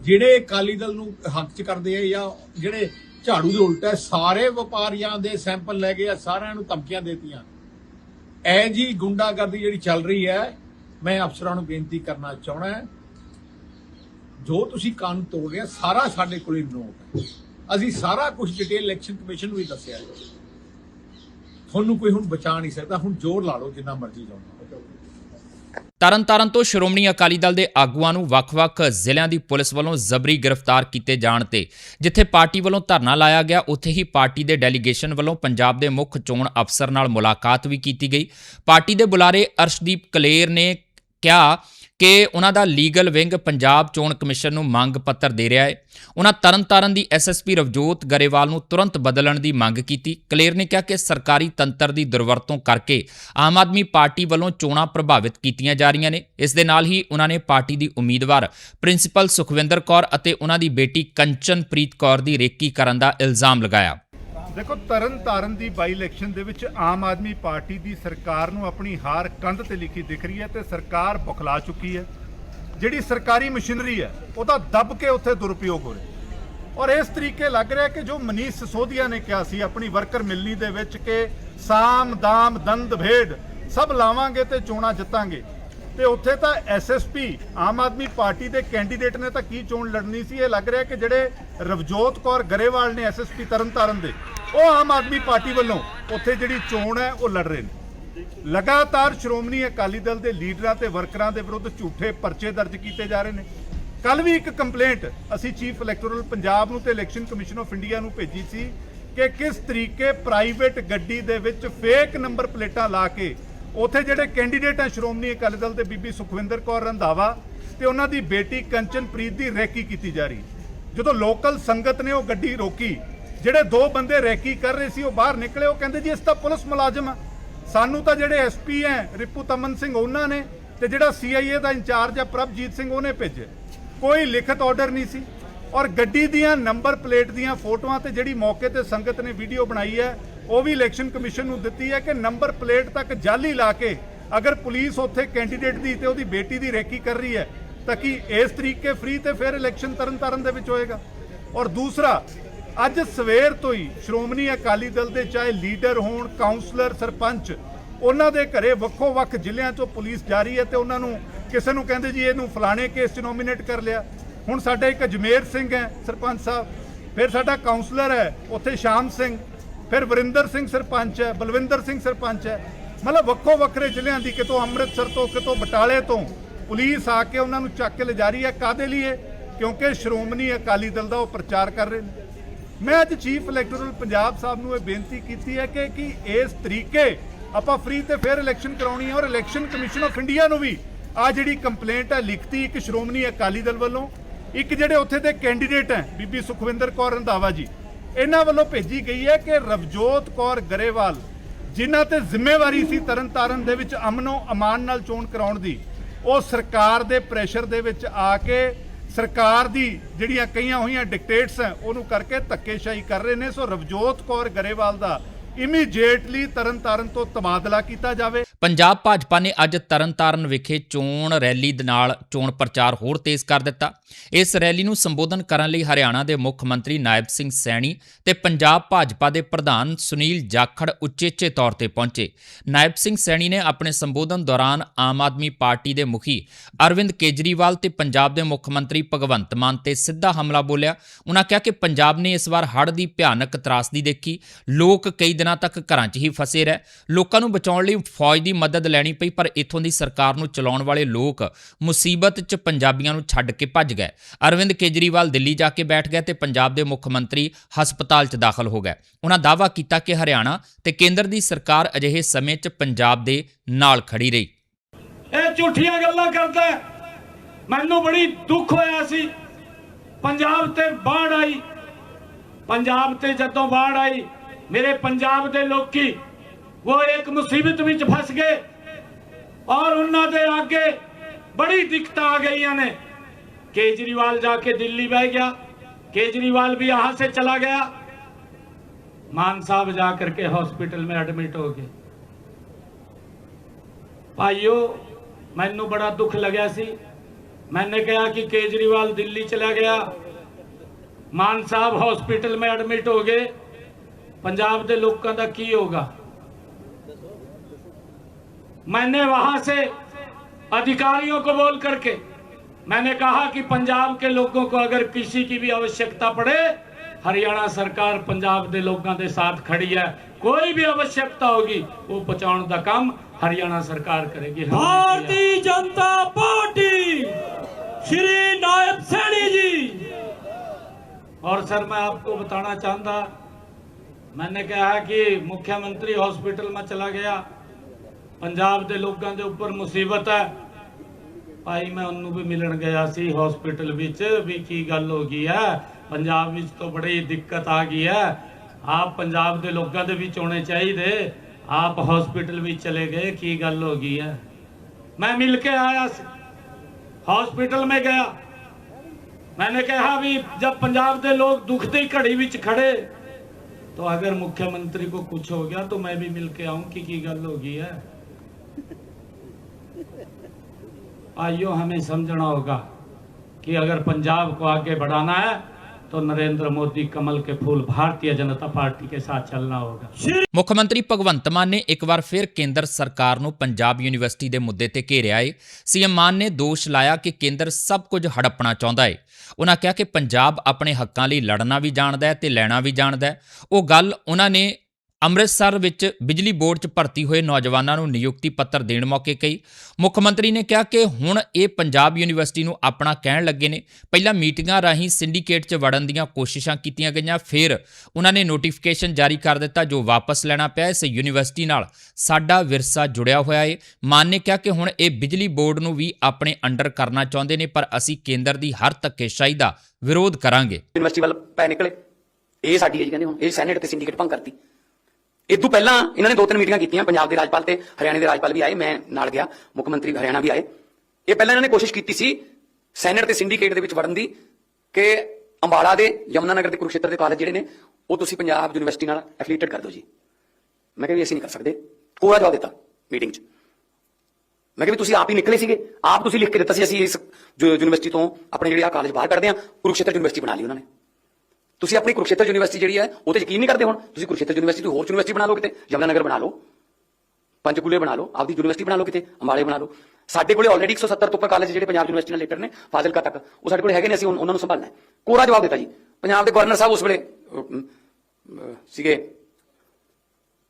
C: ਜਿਹੜੇ ਅਕਾਲੀ ਦਲ ਨੂੰ ਹੱਕ ਚ ਕਰਦੇ ਆ ਜਾਂ ਜਿਹੜੇ ਝਾੜੂ ਦੇ ਉਲਟ ਹੈ, ਸਾਰੇ ਵਪਾਰੀਆਂ ਦੇ ਸੈਂਪਲ ਲੈ ਗਏ ਆ, ਸਾਰਿਆਂ ਨੂੰ ਧਮਕੀਆਂ ਦੇਤੀਆਂ। ਐ ਜੀ ਗੁੰਡਾਗਰਦੀ ਜਿਹੜੀ ਚੱਲ ਰਹੀ ਹੈ, ਮੈਂ ਅਫਸਰਾਂ ਨੂੰ ਬੇਨਤੀ ਕਰਨਾ ਚਾਹਣਾ ਜੋ ਤੁਸੀਂ ਕਾਨੂੰਨ ਤੋੜ ਰਹੇ ਹੋ, ਸਾਰਾ ਸਾਡੇ ਕੋਲੇ ਨੋਟ ਹੈ। ਅਸੀਂ ਸਾਰਾ ਕੁਝ ਡਿਟੇਲ ਇਲੈਕਸ਼ਨ ਕਮਿਸ਼ਨ ਨੂੰ ਵੀ ਦੱਸਿਆ ਹੈ। ਤੁਹਾਨੂੰ ਕੋਈ ਹੁਣ ਬਚਾ ਨਹੀਂ ਸਕਦਾ, ਹੁਣ ਜ਼ੋਰ ਲਾ ਲਓ ਜਿੰਨਾ ਮਰਜ਼ੀ ਲਾਓ।
A: ਤਰਨਤਾਰਨ ਤੋਂ ਸ਼੍ਰੋਮਣੀ ਅਕਾਲੀ ਦਲ ਦੇ ਆਗੂਆਂ ਨੂੰ ਵੱਖ-ਵੱਖ ਜ਼ਿਲ੍ਹਿਆਂ ਦੀ ਪੁਲਿਸ ਵੱਲੋਂ ਜ਼ਬਰੀ ਗ੍ਰਿਫਤਾਰ ਕੀਤੇ ਜਾਣ ਤੇ, ਜਿੱਥੇ ਪਾਰਟੀ ਵੱਲੋਂ ਧਰਨਾ ਲਾਇਆ ਗਿਆ, ਉੱਥੇ ਹੀ ਪਾਰਟੀ ਦੇ ਡੈਲੀਗੇਸ਼ਨ ਵੱਲੋਂ ਪੰਜਾਬ ਦੇ ਮੁੱਖ ਚੋਣ ਅਫਸਰ ਨਾਲ ਮੁਲਾਕਾਤ ਵੀ ਕੀਤੀ ਗਈ। ਪਾਰਟੀ ਦੇ ਬੁਲਾਰੇ ਅਰਸ਼ਦੀਪ ਕਲੇਰ ਨੇ ਕਿਹਾ ਕਿ ਉਹਨਾਂ ਦਾ ਲੀਗਲ ਵਿੰਗ ਪੰਜਾਬ ਚੋਣ ਕਮਿਸ਼ਨ ਨੂੰ ਮੰਗ ਪੱਤਰ ਦੇ ਰਿਹਾ ਹੈ। ਉਹਨਾਂ ਤਰਨਤਾਰਨ ਦੀ ਐਸਐਸਪੀ ਰਵਜੋਤ ਗਰੇਵਾਲ ਨੂੰ ਤੁਰੰਤ ਬਦਲਣ ਦੀ ਮੰਗ ਕੀਤੀ। ਕਲੇਰ ਨੇ ਕਿਹਾ ਕਿ ਸਰਕਾਰੀ ਤੰਤਰ ਦੀ ਦੁਰਵਰਤੋਂ ਕਰਕੇ ਆਮ ਆਦਮੀ ਪਾਰਟੀ ਵੱਲੋਂ ਚੋਣਾਂ ਪ੍ਰਭਾਵਿਤ ਕੀਤੀਆਂ ਜਾ ਰਹੀਆਂ ਨੇ। ਇਸ ਦੇ ਨਾਲ ਹੀ ਉਹਨਾਂ ਨੇ ਪਾਰਟੀ ਦੀ ਉਮੀਦਵਾਰ ਪ੍ਰਿੰਸੀਪਲ ਸੁਖਵਿੰਦਰ ਕੌਰ ਅਤੇ ਉਹਨਾਂ ਦੀ ਬੇਟੀ ਕੰਚਨਪ੍ਰੀਤ ਕੌਰ ਦੀ ਰੇਕੀ ਕਰਨ ਦਾ ਇਲਜ਼ਾਮ ਲਗਾਇਆ।
D: ਦੇਖੋ ਤਰਨ ਤਾਰਨ ਦੀ ਬਾਈ ਇਲੈਕਸ਼ਨ ਦੇ ਵਿੱਚ ਆਮ ਆਦਮੀ ਪਾਰਟੀ ਦੀ ਸਰਕਾਰ ਨੂੰ ਆਪਣੀ ਹਾਰ ਕੰਧ ਤੇ ਲਿਖੀ ਦਿਖ ਰਹੀ ਹੈ ਤੇ ਸਰਕਾਰ ਬੁਖਲਾ ਚੁੱਕੀ ਹੈ। ਜਿਹੜੀ ਸਰਕਾਰੀ ਮਸ਼ੀਨਰੀ ਹੈ ਉਹਦਾ ਦੱਬ ਕੇ ਉੱਥੇ ਦੁਰਉਪਯੋਗ ਹੋ ਰਿਹਾ ਔਰ ਇਸ ਤਰੀਕੇ ਲੱਗ ਰਿਹਾ ਕਿ ਜੋ ਮਨੀਸ਼ ਸਿਸੋਦੀਆ ਨੇ ਕਿਹਾ ਸੀ ਆਪਣੀ ਵਰਕਰ ਮਿਲਣੀ ਦੇ ਵਿੱਚ ਕਿ ਸਾਮ, ਦਾਮ, ਦੰਦ, ਭੇਡ ਸਭ ਲਾਵਾਂਗੇ ਤੇ ਚੋਣਾਂ ਜਿੱਤਾਂਗੇ। ਤੇ ਉੱਥੇ ਤਾਂ ਐਸਐਸਪੀ ਆਮ ਆਦਮੀ ਪਾਰਟੀ ਦੇ ਕੈਂਡੀਡੇਟ ਨੇ ਤਾਂ ਕੀ ਚੋਣ ਲੜਨੀ ਸੀ? ਇਹ ਲੱਗ ਰਿਹਾ ਕਿ ਜਿਹੜੇ ਰਵਜੋਤ ਕੌਰ ਗਰੇਵਾਲ ਨੇ ਐਸਐਸਪੀ ਤਰਨਤਾਰਨ ਦੇ ਉਹ ਆਮ ਆਦਮੀ ਪਾਰਟੀ ਵੱਲੋਂ ਉੱਥੇ ਜਿਹੜੀ ਚੋਣ ਹੈ, ਉਹ ਲੜ ਰਹੇ ਨੇ। ਲਗਾਤਾਰ ਸ਼੍ਰੋਮਣੀ ਅਕਾਲੀ ਦਲ ਦੇ ਲੀਡਰਾਂ ਤੇ ਵਰਕਰਾਂ ਦੇ ਵਿਰੁੱਧ ਝੂਠੇ ਪਰਚੇ ਦਰਜ ਕੀਤੇ ਜਾ ਰਹੇ ਨੇ। ਕੱਲ ਵੀ ਇੱਕ ਕੰਪਲੇਂਟ ਅਸੀਂ ਚੀਫ ਇਲੈਕਟੋਰਲ ਪੰਜਾਬ ਨੂੰ ਤੇ ਇਲੈਕਸ਼ਨ ਕਮਿਸ਼ਨ ਆਫ ਇੰਡੀਆ ਨੂੰ ਭੇਜੀ ਸੀ ਕਿ ਕਿਸ ਤਰੀਕੇ ਪ੍ਰਾਈਵੇਟ ਗੱਡੀ ਦੇ ਵਿੱਚ ਫੇਕ ਨੰਬਰ ਪਲੇਟਾਂ ਲਾ ਕੇ ਉੱਥੇ ਜਿਹੜੇ ਕੈਂਡੀਡੇਟ ਆ ਸ਼੍ਰੋਮਣੀ ਅਕਾਲੀ ਦਲ ਦੇ ਬੀਬੀ ਸੁਖਵਿੰਦਰ ਕੌਰ ਰੰਧਾਵਾ ਤੇ ਉਹਨਾਂ ਦੀ ਬੇਟੀ ਕੰਚਨਪ੍ਰੀਤ ਦੀ ਰੈਕੀ ਕੀਤੀ ਜਾ ਰਹੀ। ਜਦੋਂ ਲੋਕਲ ਸੰਗਤ ਨੇ ਉਹ ਗੱਡੀ ਰੋਕੀ ਜਿਹੜੇ ਦੋ ਬੰਦੇ ਰੈਕੀ ਕਰ ਰਹੇ ਸੀ, ਉਹ ਬਾਹਰ ਨਿਕਲੇ, ਉਹ ਕਹਿੰਦੇ ਜੀ ਇਸ ਤਾਂ ਪੁਲਿਸ ਮੁਲਾਜ਼ਮ ਆ। ਸਾਨੂੰ ਤਾਂ ਜਿਹੜੇ ਐਸਪੀ ਐ, ਰਿਪੂ ਤਮਨ ਸਿੰਘ ਉਹਨਾਂ ਨੇ ਤੇ ਜਿਹੜਾ ਸੀਆਈਏ ਦਾ ਇੰਚਾਰਜ ਆ, ਪ੍ਰਭਜੀਤ ਸਿੰਘ, ਉਹਨੇ ਭੇਜੇ ਕੋਈ ਲਿਖਤ ਆਰਡਰ ਨਹੀਂ ਸੀ। ਔਰ ਗੱਡੀ ਦੀਆਂ ਨੰਬਰ ਪਲੇਟ ਦੀਆਂ ਫੋਟੋਆਂ ਤੇ ਜਿਹੜੀ ਮੌਕੇ ਤੇ ਸੰਗਤ ਨੇ ਵੀਡੀਓ ਬਣਾਈ ਹੈ, ਉਹ ਵੀ ਇਲੈਕਸ਼ਨ ਕਮਿਸ਼ਨ ਨੂੰ ਦਿੱਤੀ ਹੈ ਕਿ ਨੰਬਰ ਪਲੇਟ ਤੱਕ ਜਾਲੀ ਲਾ ਕੇ ਅਗਰ ਪੁਲਿਸ ਉੱਥੇ ਕੈਂਡੀਡੇਟ ਦੀ ਤੇ ਉਹਦੀ ਬੇਟੀ ਦੀ ਰੇਕੀ ਕਰ ਰਹੀ ਹੈ, ਤਾਂ ਕੀ ਇਸ ਤਰੀਕੇ ਫ੍ਰੀ ਤੇ ਫਿਰ ਇਲੈਕਸ਼ਨ ਤਰਨਤਾਰਨ ਦੇ ਵਿੱਚ ਹੋਏਗਾ? ਔਰ ਦੂਸਰਾ ਅੱਜ ਸਵੇਰ ਤੋਂ ਹੀ ਸ਼੍ਰੋਮਣੀ ਅਕਾਲੀ ਦਲ ਦੇ ਚਾਹੇ ਲੀਡਰ ਹੋਣ ਕਾਉਂਸਲਰ ਸਰਪੰਚ, ਉਹਨਾਂ ਦੇ ਘਰੇ ਵੱਖੋ ਵੱਖ ਜ਼ਿਲ੍ਹਿਆਂ 'ਚੋਂ ਪੁਲਿਸ ਜਾ ਰਹੀ ਹੈ ਤੇ ਉਹਨਾਂ ਨੂੰ ਕਿਸੇ ਨੂੰ ਕਹਿੰਦੇ ਜੀ ਇਹਨੂੰ ਫਲਾਣੇ ਕੇਸ 'ਚ ਨੋਮੀਨੇਟ ਕਰ ਲਿਆ। ਹੁਣ ਸਾਡਾ ਇੱਕ ਅਜਮੇਰ ਸਿੰਘ ਹੈ, ਸਰਪੰਚ ਸਾਹਿਬ। ਫਿਰ ਸਾਡਾ ਕਾਉਂਸਲਰ ਹੈ, ਉੱਥੇ ਸ਼ਾਮ ਸਿੰਘ। ਫਿਰ ਵਰਿੰਦਰ ਸਿੰਘ ਸਰਪੰਚ ਹੈ, ਬਲਵਿੰਦਰ ਸਿੰਘ ਸਰਪੰਚ ਹੈ। ਮਤਲਬ ਵੱਖੋ ਵੱਖਰੇ ਜ਼ਿਲ੍ਹਿਆਂ ਦੀ, ਕਿਤੋਂ ਅੰਮ੍ਰਿਤਸਰ ਤੋਂ, ਕਿਤੋਂ ਬਟਾਲੇ ਤੋਂ ਪੁਲਿਸ ਆ ਕੇ ਉਹਨਾਂ ਨੂੰ ਚੱਕ ਕੇ ਲਿਜਾ ਰਹੀ ਹੈ। ਕਾਦੇ ਲਈ ਕਿਉਂਕਿ ਸ਼੍ਰੋਮਣੀ ਅਕਾਲੀ ਦਲ ਦਾ ਉਹ ਪ੍ਰਚਾਰ ਕਰ ਰਹੇ ਨੇ। ਮੈਂ ਅੱਜ ਚੀਫ ਇਲੈਕਟੋਰਲ ਪੰਜਾਬ ਸਾਹਿਬ ਨੂੰ ਇਹ ਬੇਨਤੀ ਕੀਤੀ ਹੈ ਕਿ ਕਿ ਇਸ ਤਰੀਕੇ ਆਪਾਂ ਫ੍ਰੀ ਤੇ ਫੇਅਰ ਇਲੈਕਸ਼ਨ ਕਰਾਉਣੀ ਹੈ ਔਰ ਇਲੈਕਸ਼ਨ ਕਮਿਸ਼ਨ ਆਫ ਇੰਡੀਆ ਨੂੰ ਵੀ ਆ ਜਿਹੜੀ ਕੰਪਲੇਂਟ ਹੈ ਲਿਖਤੀ, ਇੱਕ ਸ਼੍ਰੋਮਣੀ ਅਕਾਲੀ ਦਲ ਵੱਲੋਂ, ਇੱਕ ਜਿਹੜੇ ਉੱਥੇ ਦੇ ਕੈਂਡੀਡੇਟ ਹੈ, ਬੀਬੀ ਸੁਖਵਿੰਦਰ ਕੌਰ ਰੰਧਾਵਾ ਜੀ, ਇਹਨਾਂ ਵੱਲੋਂ ਭੇਜੀ ਗਈ ਹੈ ਕਿ ਰਵਜੋਤ ਕੌਰ ਗਰੇਵਾਲ, ਜਿਨ੍ਹਾਂ ਤੇ ਜ਼ਿੰਮੇਵਾਰੀ ਸੀ ਤਰਨਤਾਰਨ ਦੇ ਵਿੱਚ ਅਮਨੋ ਅਮਾਨ ਨਾਲ ਚੋਣ ਕਰਾਉਣ ਦੀ, ਉਹ ਸਰਕਾਰ ਦੇ ਪ੍ਰੈਸ਼ਰ ਦੇ ਵਿੱਚ ਆ ਕੇ ਸਰਕਾਰ ਦੀ ਜਿਹੜੀਆਂ ਕਈਆਂ ਹੋਈਆਂ ਡਿਕਟੇਟਸ ਹੈ, ਉਹਨੂੰ ਕਰਕੇ ਧੱਕੇਸ਼ਾਹੀ ਕਰ ਰਹੇ ਨੇ। ਸੋ ਰਵਜੋਤ ਕੌਰ ਗਰੇਵਾਲ ਦਾ ਇਮੀਡੀਏਟਲੀ ਤਰਨਤਾਰਨ ਤੋਂ ਤਬਾਦਲਾ ਕੀਤਾ ਜਾਵੇ।
A: ਪੰਜਾਬ ਭਾਜਪਾ ਨੇ ਅੱਜ ਤਰਨਤਾਰਨ ਵਿਖੇ ਚੋਣ ਰੈਲੀ ਦੇ ਨਾਲ ਚੋਣ ਪ੍ਰਚਾਰ ਹੋਰ ਤੇਜ਼ ਕਰ ਦਿੱਤਾ। ਇਸ ਰੈਲੀ ਨੂੰ ਸੰਬੋਧਨ ਕਰਨ ਲਈ ਹਰਿਆਣਾ ਦੇ ਮੁੱਖ ਮੰਤਰੀ ਨਾਇਬ ਸਿੰਘ ਸੈਣੀ ਤੇ ਪੰਜਾਬ ਭਾਜਪਾ ਦੇ ਪ੍ਰਧਾਨ ਸੁਨੀਲ ਜਾਖੜ ਉਚੇਚੇ ਤੌਰ ਤੇ ਪਹੁੰਚੇ। ਨਾਇਬ ਸਿੰਘ ਸੈਣੀ ਨੇ ਆਪਣੇ ਸੰਬੋਧਨ ਦੌਰਾਨ ਆਮ ਆਦਮੀ ਪਾਰਟੀ ਦੇ ਮੁਖੀ ਅਰਵਿੰਦ ਕੇਜਰੀਵਾਲ ਤੇ ਪੰਜਾਬ ਦੇ ਮੁੱਖ ਮੰਤਰੀ ਭਗਵੰਤ ਮਾਨ ਤੇ ਸਿੱਧਾ ਹਮਲਾ ਬੋਲਿਆ। ਉਹਨਾਂ ਕਿਹਾ ਕਿ ਪੰਜਾਬ ਨੇ ਇਸ ਵਾਰ ਹੜ੍ਹ ਦੀ ਭਿਆਨਕ ਤਰਾਸਦੀ ਦੇਖੀ। ਲੋਕ ਕਈ ਦਿਨਾਂ ਤੱਕ ਘਰਾਂ 'ਚ ਹੀ ਫਸੇ ਰਹਿ। ਲੋਕਾਂ ਨੂੰ ਬਚਾਉਣ ਲਈ ਫੌਜ ਦੀ ਮਦਦ ਲੈਣੀ ਪਈ, ਪਰ ਇੱਥੋਂ ਦੀ ਸਰਕਾਰ ਨੂੰ ਚਲਾਉਣ ਵਾਲੇ ਲੋਕ ਮੁਸੀਬਤ 'ਚ ਪੰਜਾਬੀਆਂ ਨੂੰ ਛੱਡ ਕੇ ਭੱਜ ਗਏ। ਅਰਵਿੰਦ ਕੇਜਰੀਵਾਲ ਦਿੱਲੀ ਜਾ ਕੇ ਬੈਠ ਗਏ ਤੇ ਪੰਜਾਬ ਦੇ ਮੁੱਖ ਮੰਤਰੀ ਹਸਪਤਾਲ 'ਚ ਦਾਖਲ ਹੋ ਗਏ। ਉਹਨਾਂ ਦਾਅਵਾ ਕੀਤਾ ਕਿ ਹਰਿਆਣਾ ਤੇ ਕੇਂਦਰ ਦੀ ਸਰਕਾਰ ਅਜਿਹੇ ਸਮੇਂ 'ਚ ਪੰਜਾਬ ਦੇ ਨਾਲ ਖੜੀ ਰਹੀ।
E: ਇਹ ਝੂਠੀਆਂ ਗੱਲਾਂ ਕਰਦਾ ਮੈਨੂੰ ਬੜੀ ਦੁੱਖ ਹੋਇਆ ਸੀ। ਪੰਜਾਬ ਤੇ ਬਾੜ ਆਈ। ਪੰਜਾਬ ਤੇ ਜਦੋਂ ਬਾੜ ਆਈ मेरे पंजाब के लोग वो एक मुसीबत ਵਿੱਚ ਫਸ ਗਏ ਔਰ ਉਹਨਾਂ ਦੇ ਅੱਗੇ ਬੜੀ ਦਿੱਕਤਾਂ ਆ ਗਈਆਂ ਨੇ केजरीवाल जाके दिल्ली बह गया केजरीवाल भी यहां से चला गया मान साहब जा करके हॉस्पिटल में एडमिट हो गए ਭਾਈਓ ਮੈਨੂੰ ਬੜਾ ਦੁੱਖ ਲੱਗਿਆ ਸੀ मैंने कहा कि केजरीवाल दिल्ली चला गया मान साहब हॉस्पिटल में एडमिट हो गए पंजाब के लोगों का की होगा मैंने वहां से अधिकारियों को बोल करके मैंने कहा कि पंजाब के लोगों को अगर किसी की भी आवश्यकता पड़े हरियाणा सरकार पंजाब के लोगों के साथ खड़ी है कोई भी आवश्यकता होगी वो पहुंचाने का काम हरियाणा सरकार करेगी
F: भारतीय जनता पार्टी श्री नायब सैनी जी
E: और सर मैं आपको बताना चाहता मैंने कहा कि मुख्यमंत्री हॉस्पिटल में चला गया ਪੰਜਾਬ ਦੇ ਲੋਕਾਂ ਦੇ ਉੱਪਰ ਮੁਸੀਬਤ ਹੈ ਭਾਈ ਮੈਂ ਉਹਨੂੰ ਵੀ ਮਿਲਣ ਗਿਆ ਸੀ ਹਸਪੀਟਲ ਵਿੱਚ ਵੀ ਕੀ ਗੱਲ ਹੋ ਗਈ ਹੈ ਪੰਜਾਬ ਵਿੱਚ ਤਾਂ ਬੜੀ ਦਿੱਕਤ ਆ ਗਈ ਹੈ ਆਪ ਪੰਜਾਬ ਦੇ ਲੋਕਾਂ ਦੇ ਵਿੱਚ ਹੋਣੇ ਚਾਹੀਦੇ ਆਪ ਹਸਪੀਟਲ ਵਿੱਚ ਚਲੇ ਗਏ ਕੀ ਗੱਲ ਹੋ ਗਈ ਹੈ ਮੈਂ ਮਿਲ ਕੇ ਆਇਆ ਸੀ हॉस्पिटल में गया मैंने कहा भी जब पंजाब के लोग दुखती घड़ी विच खड़े तो अगर मुख्यमंत्री को कुछ हो गया तो मैं भी मिलके आऊँ, कि की गल होगी है। आइयो हमें समझना होगा कि अगर पंजाब को आगे बढ़ाना है तो नरेंद्र मोदी कमल के फूल भारतीय जनता पार्टी के साथ चलना होगा
A: ਮੁੱਖ ਮੰਤਰੀ ਭਗਵੰਤ ਮਾਨ ਨੇ ਇੱਕ ਵਾਰ ਫਿਰ ਕੇਂਦਰ ਸਰਕਾਰ ਨੂੰ ਪੰਜਾਬ ਯੂਨੀਵਰਸਿਟੀ ਦੇ ਮੁੱਦੇ ਤੇ ਘੇਰਿਆ ਏ ਸੀਐਮ ਮਾਨ ਨੇ ਦੋਸ਼ ਲਾਇਆ ਕਿ ਕੇਂਦਰ ਸਭ ਕੁਝ ਹੜੱਪਣਾ ਚਾਹੁੰਦਾ ਏ ਉਹਨਾਂ ਕਿਹਾ ਕਿ ਪੰਜਾਬ ਆਪਣੇ ਹੱਕਾਂ ਲਈ ਲੜਨਾ ਵੀ ਜਾਣਦਾ ਹੈ ਤੇ ਲੈਣਾ ਵੀ ਜਾਣਦਾ ਹੈ ਉਹ ਗੱਲ ਉਹਨਾਂ ਨੇ ਅੰਮ੍ਰਿਤਸਰ ਵਿੱਚ ਬਿਜਲੀ ਬੋਰਡ 'ਚ ਭਰਤੀ ਹੋਏ ਨੌਜਵਾਨਾਂ ਨੂੰ ਨਿਯੁਕਤੀ ਪੱਤਰ ਦੇਣ ਮੌਕੇ ਕਹੀ। ਮੁੱਖ ਮੰਤਰੀ ਨੇ ਕਿਹਾ ਕਿ ਹੁਣ ਇਹ ਪੰਜਾਬ ਯੂਨੀਵਰਸਿਟੀ ਨੂੰ ਆਪਣਾ ਕਹਿਣ ਲੱਗੇ ਨੇ। ਪਹਿਲਾਂ ਮੀਟਿੰਗਾਂ ਰਾਹੀਂ ਸਿੰਡੀਕੇਟ 'ਚ ਵੜਨ ਦੀਆਂ ਕੋਸ਼ਿਸ਼ਾਂ ਕੀਤੀਆਂ ਗਈਆਂ, ਫਿਰ ਉਹਨਾਂ ਨੇ ਨੋਟੀਫਿਕੇਸ਼ਨ ਜਾਰੀ ਕਰ ਦਿੱਤਾ ਜੋ ਵਾਪਸ ਲੈਣਾ ਪਿਆ। ਇਸ ਯੂਨੀਵਰਸਿਟੀ ਨਾਲ ਸਾਡਾ ਵਿਰਸਾ ਜੁੜਿਆ ਹੋਇਆ ਏ। ਮਾਨ ਨੇ ਕਿਹਾ ਕਿ ਹੁਣ ਇਹ ਬਿਜਲੀ ਬੋਰਡ ਨੂੰ ਵੀ ਆਪਣੇ ਅੰਡਰ ਕਰਨਾ ਚਾਹੁੰਦੇ ਨੇ, ਪਰ ਅਸੀਂ ਕੇਂਦਰ ਦੀ ਹਰ ਧੱਕੇਸ਼ਾਹੀ ਦਾ ਵਿਰੋਧ ਕਰਾਂਗੇ।
G: ਯੂਨੀਵਰਸਿਟੀ ਵੱਲ ਪੈ ਨਿਕਲੇ। ਇਹ ਸਾਡੀ ਹੈ ਜੀ ਕਹਿੰਦੇ ਹੁਣ। ਇਹ ਸੈਨੇਟ ਤੇ ਸਿੰਡੀਕੇਟ ਭੰਗ ਕਰਤੀ। ਇਹ ਤੋਂ ਪਹਿਲਾਂ ਇਹਨਾਂ ਨੇ ਦੋ ਤਿੰਨ ਮੀਟਿੰਗਾਂ ਕੀਤੀਆਂ, ਪੰਜਾਬ ਦੇ ਰਾਜਪਾਲ ਤੇ ਹਰਿਆਣੇ ਦੇ ਰਾਜਪਾਲ ਵੀ ਆਏ, ਮੈਂ ਨਾਲ ਗਿਆ, ਮੁੱਖ ਮੰਤਰੀ ਹਰਿਆਣਾ ਵੀ ਆਏ। ਇਹ ਪਹਿਲਾਂ ਇਹਨਾਂ ਨੇ ਕੋਸ਼ਿਸ਼ ਕੀਤੀ ਸੀ ਸੈਨੇਟ ਤੇ ਸਿੰਡੀਕੇਟ ਦੇ ਵਿੱਚ ਵੜਨ ਦੀ ਕਿ ਅੰਬਾਲਾ ਦੇ, ਯਮਨਾ ਨਗਰ ਦੇ ਕੁਰੂਕਸ਼ੇਤਰ ਦੇ ਕਾਲਜ ਜਿਹੜੇ ਨੇ, ਉਹ ਤੁਸੀਂ ਪੰਜਾਬ ਯੂਨੀਵਰਸਿਟੀ ਨਾਲ ਐਫੀਲੀਏਟਡ ਕਰ ਦਿਓ ਜੀ। ਮੈਂ ਕਿਹਾ ਵੀ ਅਸੀਂ ਨਹੀਂ ਕਰ ਸਕਦੇ। ਕੋਰਾ ਜਵਾਬ ਦਿੱਤਾ ਮੀਟਿੰਗ 'ਚ। ਮੈਂ ਕਿਹਾ ਵੀ ਤੁਸੀਂ ਆਪ ਹੀ ਨਿਕਲੇ ਸੀਗੇ। ਆਪ ਤੁਸੀਂ ਲਿਖ ਕੇ ਦਿੱਤਾ ਸੀ, ਅਸੀਂ ਇਸ ਜੋ ਯੂਨੀਵਰਸਿਟੀ ਤੋਂ ਆਪਣੇ ਜਿਹੜੇ ਆ ਕਾਲਜ ਬਾਹਰ ਕੱਢਦੇ ਆ ਕੁਰੂਕਸ਼ੇਤਰ ਯੂਨੀਵਰਸਿਟੀ ਬਣਾ ਲਈ ਉਹਨਾਂ ਨੇ। ਤੁਸੀਂ ਆਪਣੀ ਕੁਰੂਕਸ਼ੇਤਰ ਯੂਨੀਵਰਸਿਟੀ ਜਿਹੜੀ ਹੈ ਉਹ ਤੇ ਯਕੀਨ ਨਹੀਂ ਕਰਦੇ ਹੁਣ। ਤੁਸੀਂ ਕੁਰੂਕਸ਼ੇਤਰ ਯੂਨੀਵਰਸਿਟੀ ਤੋਂ ਹੋਰ ਯੂਨੀਵਰਸਿਟੀ ਬਣਾ ਲਓ ਕਿਤੇ ਯਮਨਾ ਨਗਰ ਬਣਾ ਲਓ ਪੰਚਕੂਲੇ ਬਣਾ ਲਓ ਆਪਦੀ ਯੂਨੀਵਰਸਿਟੀ ਬਣਾ ਲਓ ਕਿਤੇ ਅੰਬਾਲੇ ਬਣਾ ਲਓ। ਸਾਡੇ ਕੋਲੇ ਆਲਰੇਡੀ 170 ਤੋਂ ਉੱਪਰ ਕਾਲਜ ਜਿਹੜੇ ਪੰਜਾਬ ਯੂਨੀਵਰਸਿਟੀ ਨਾਲ ਰਿਲੇਟਡ ਨੇ ਫਾਜ਼ਿਲਕਾ ਤੱਕ ਉਹ ਸਾਡੇ ਕੋਲੇ ਹੈਗੇ ਨੇ ਅਸੀਂ ਉਹਨਾਂ ਨੂੰ ਸੰਭਾਲਣਾ ਹੈ। ਕੋਰਾ ਜਵਾਬ ਦਿੱਤਾ ਜੀ। ਪੰਜਾਬ ਦੇ ਗਵਰਨਰ ਸਾਹਿਬ ਉਸ ਵੇਲੇ ਸੀਗੇ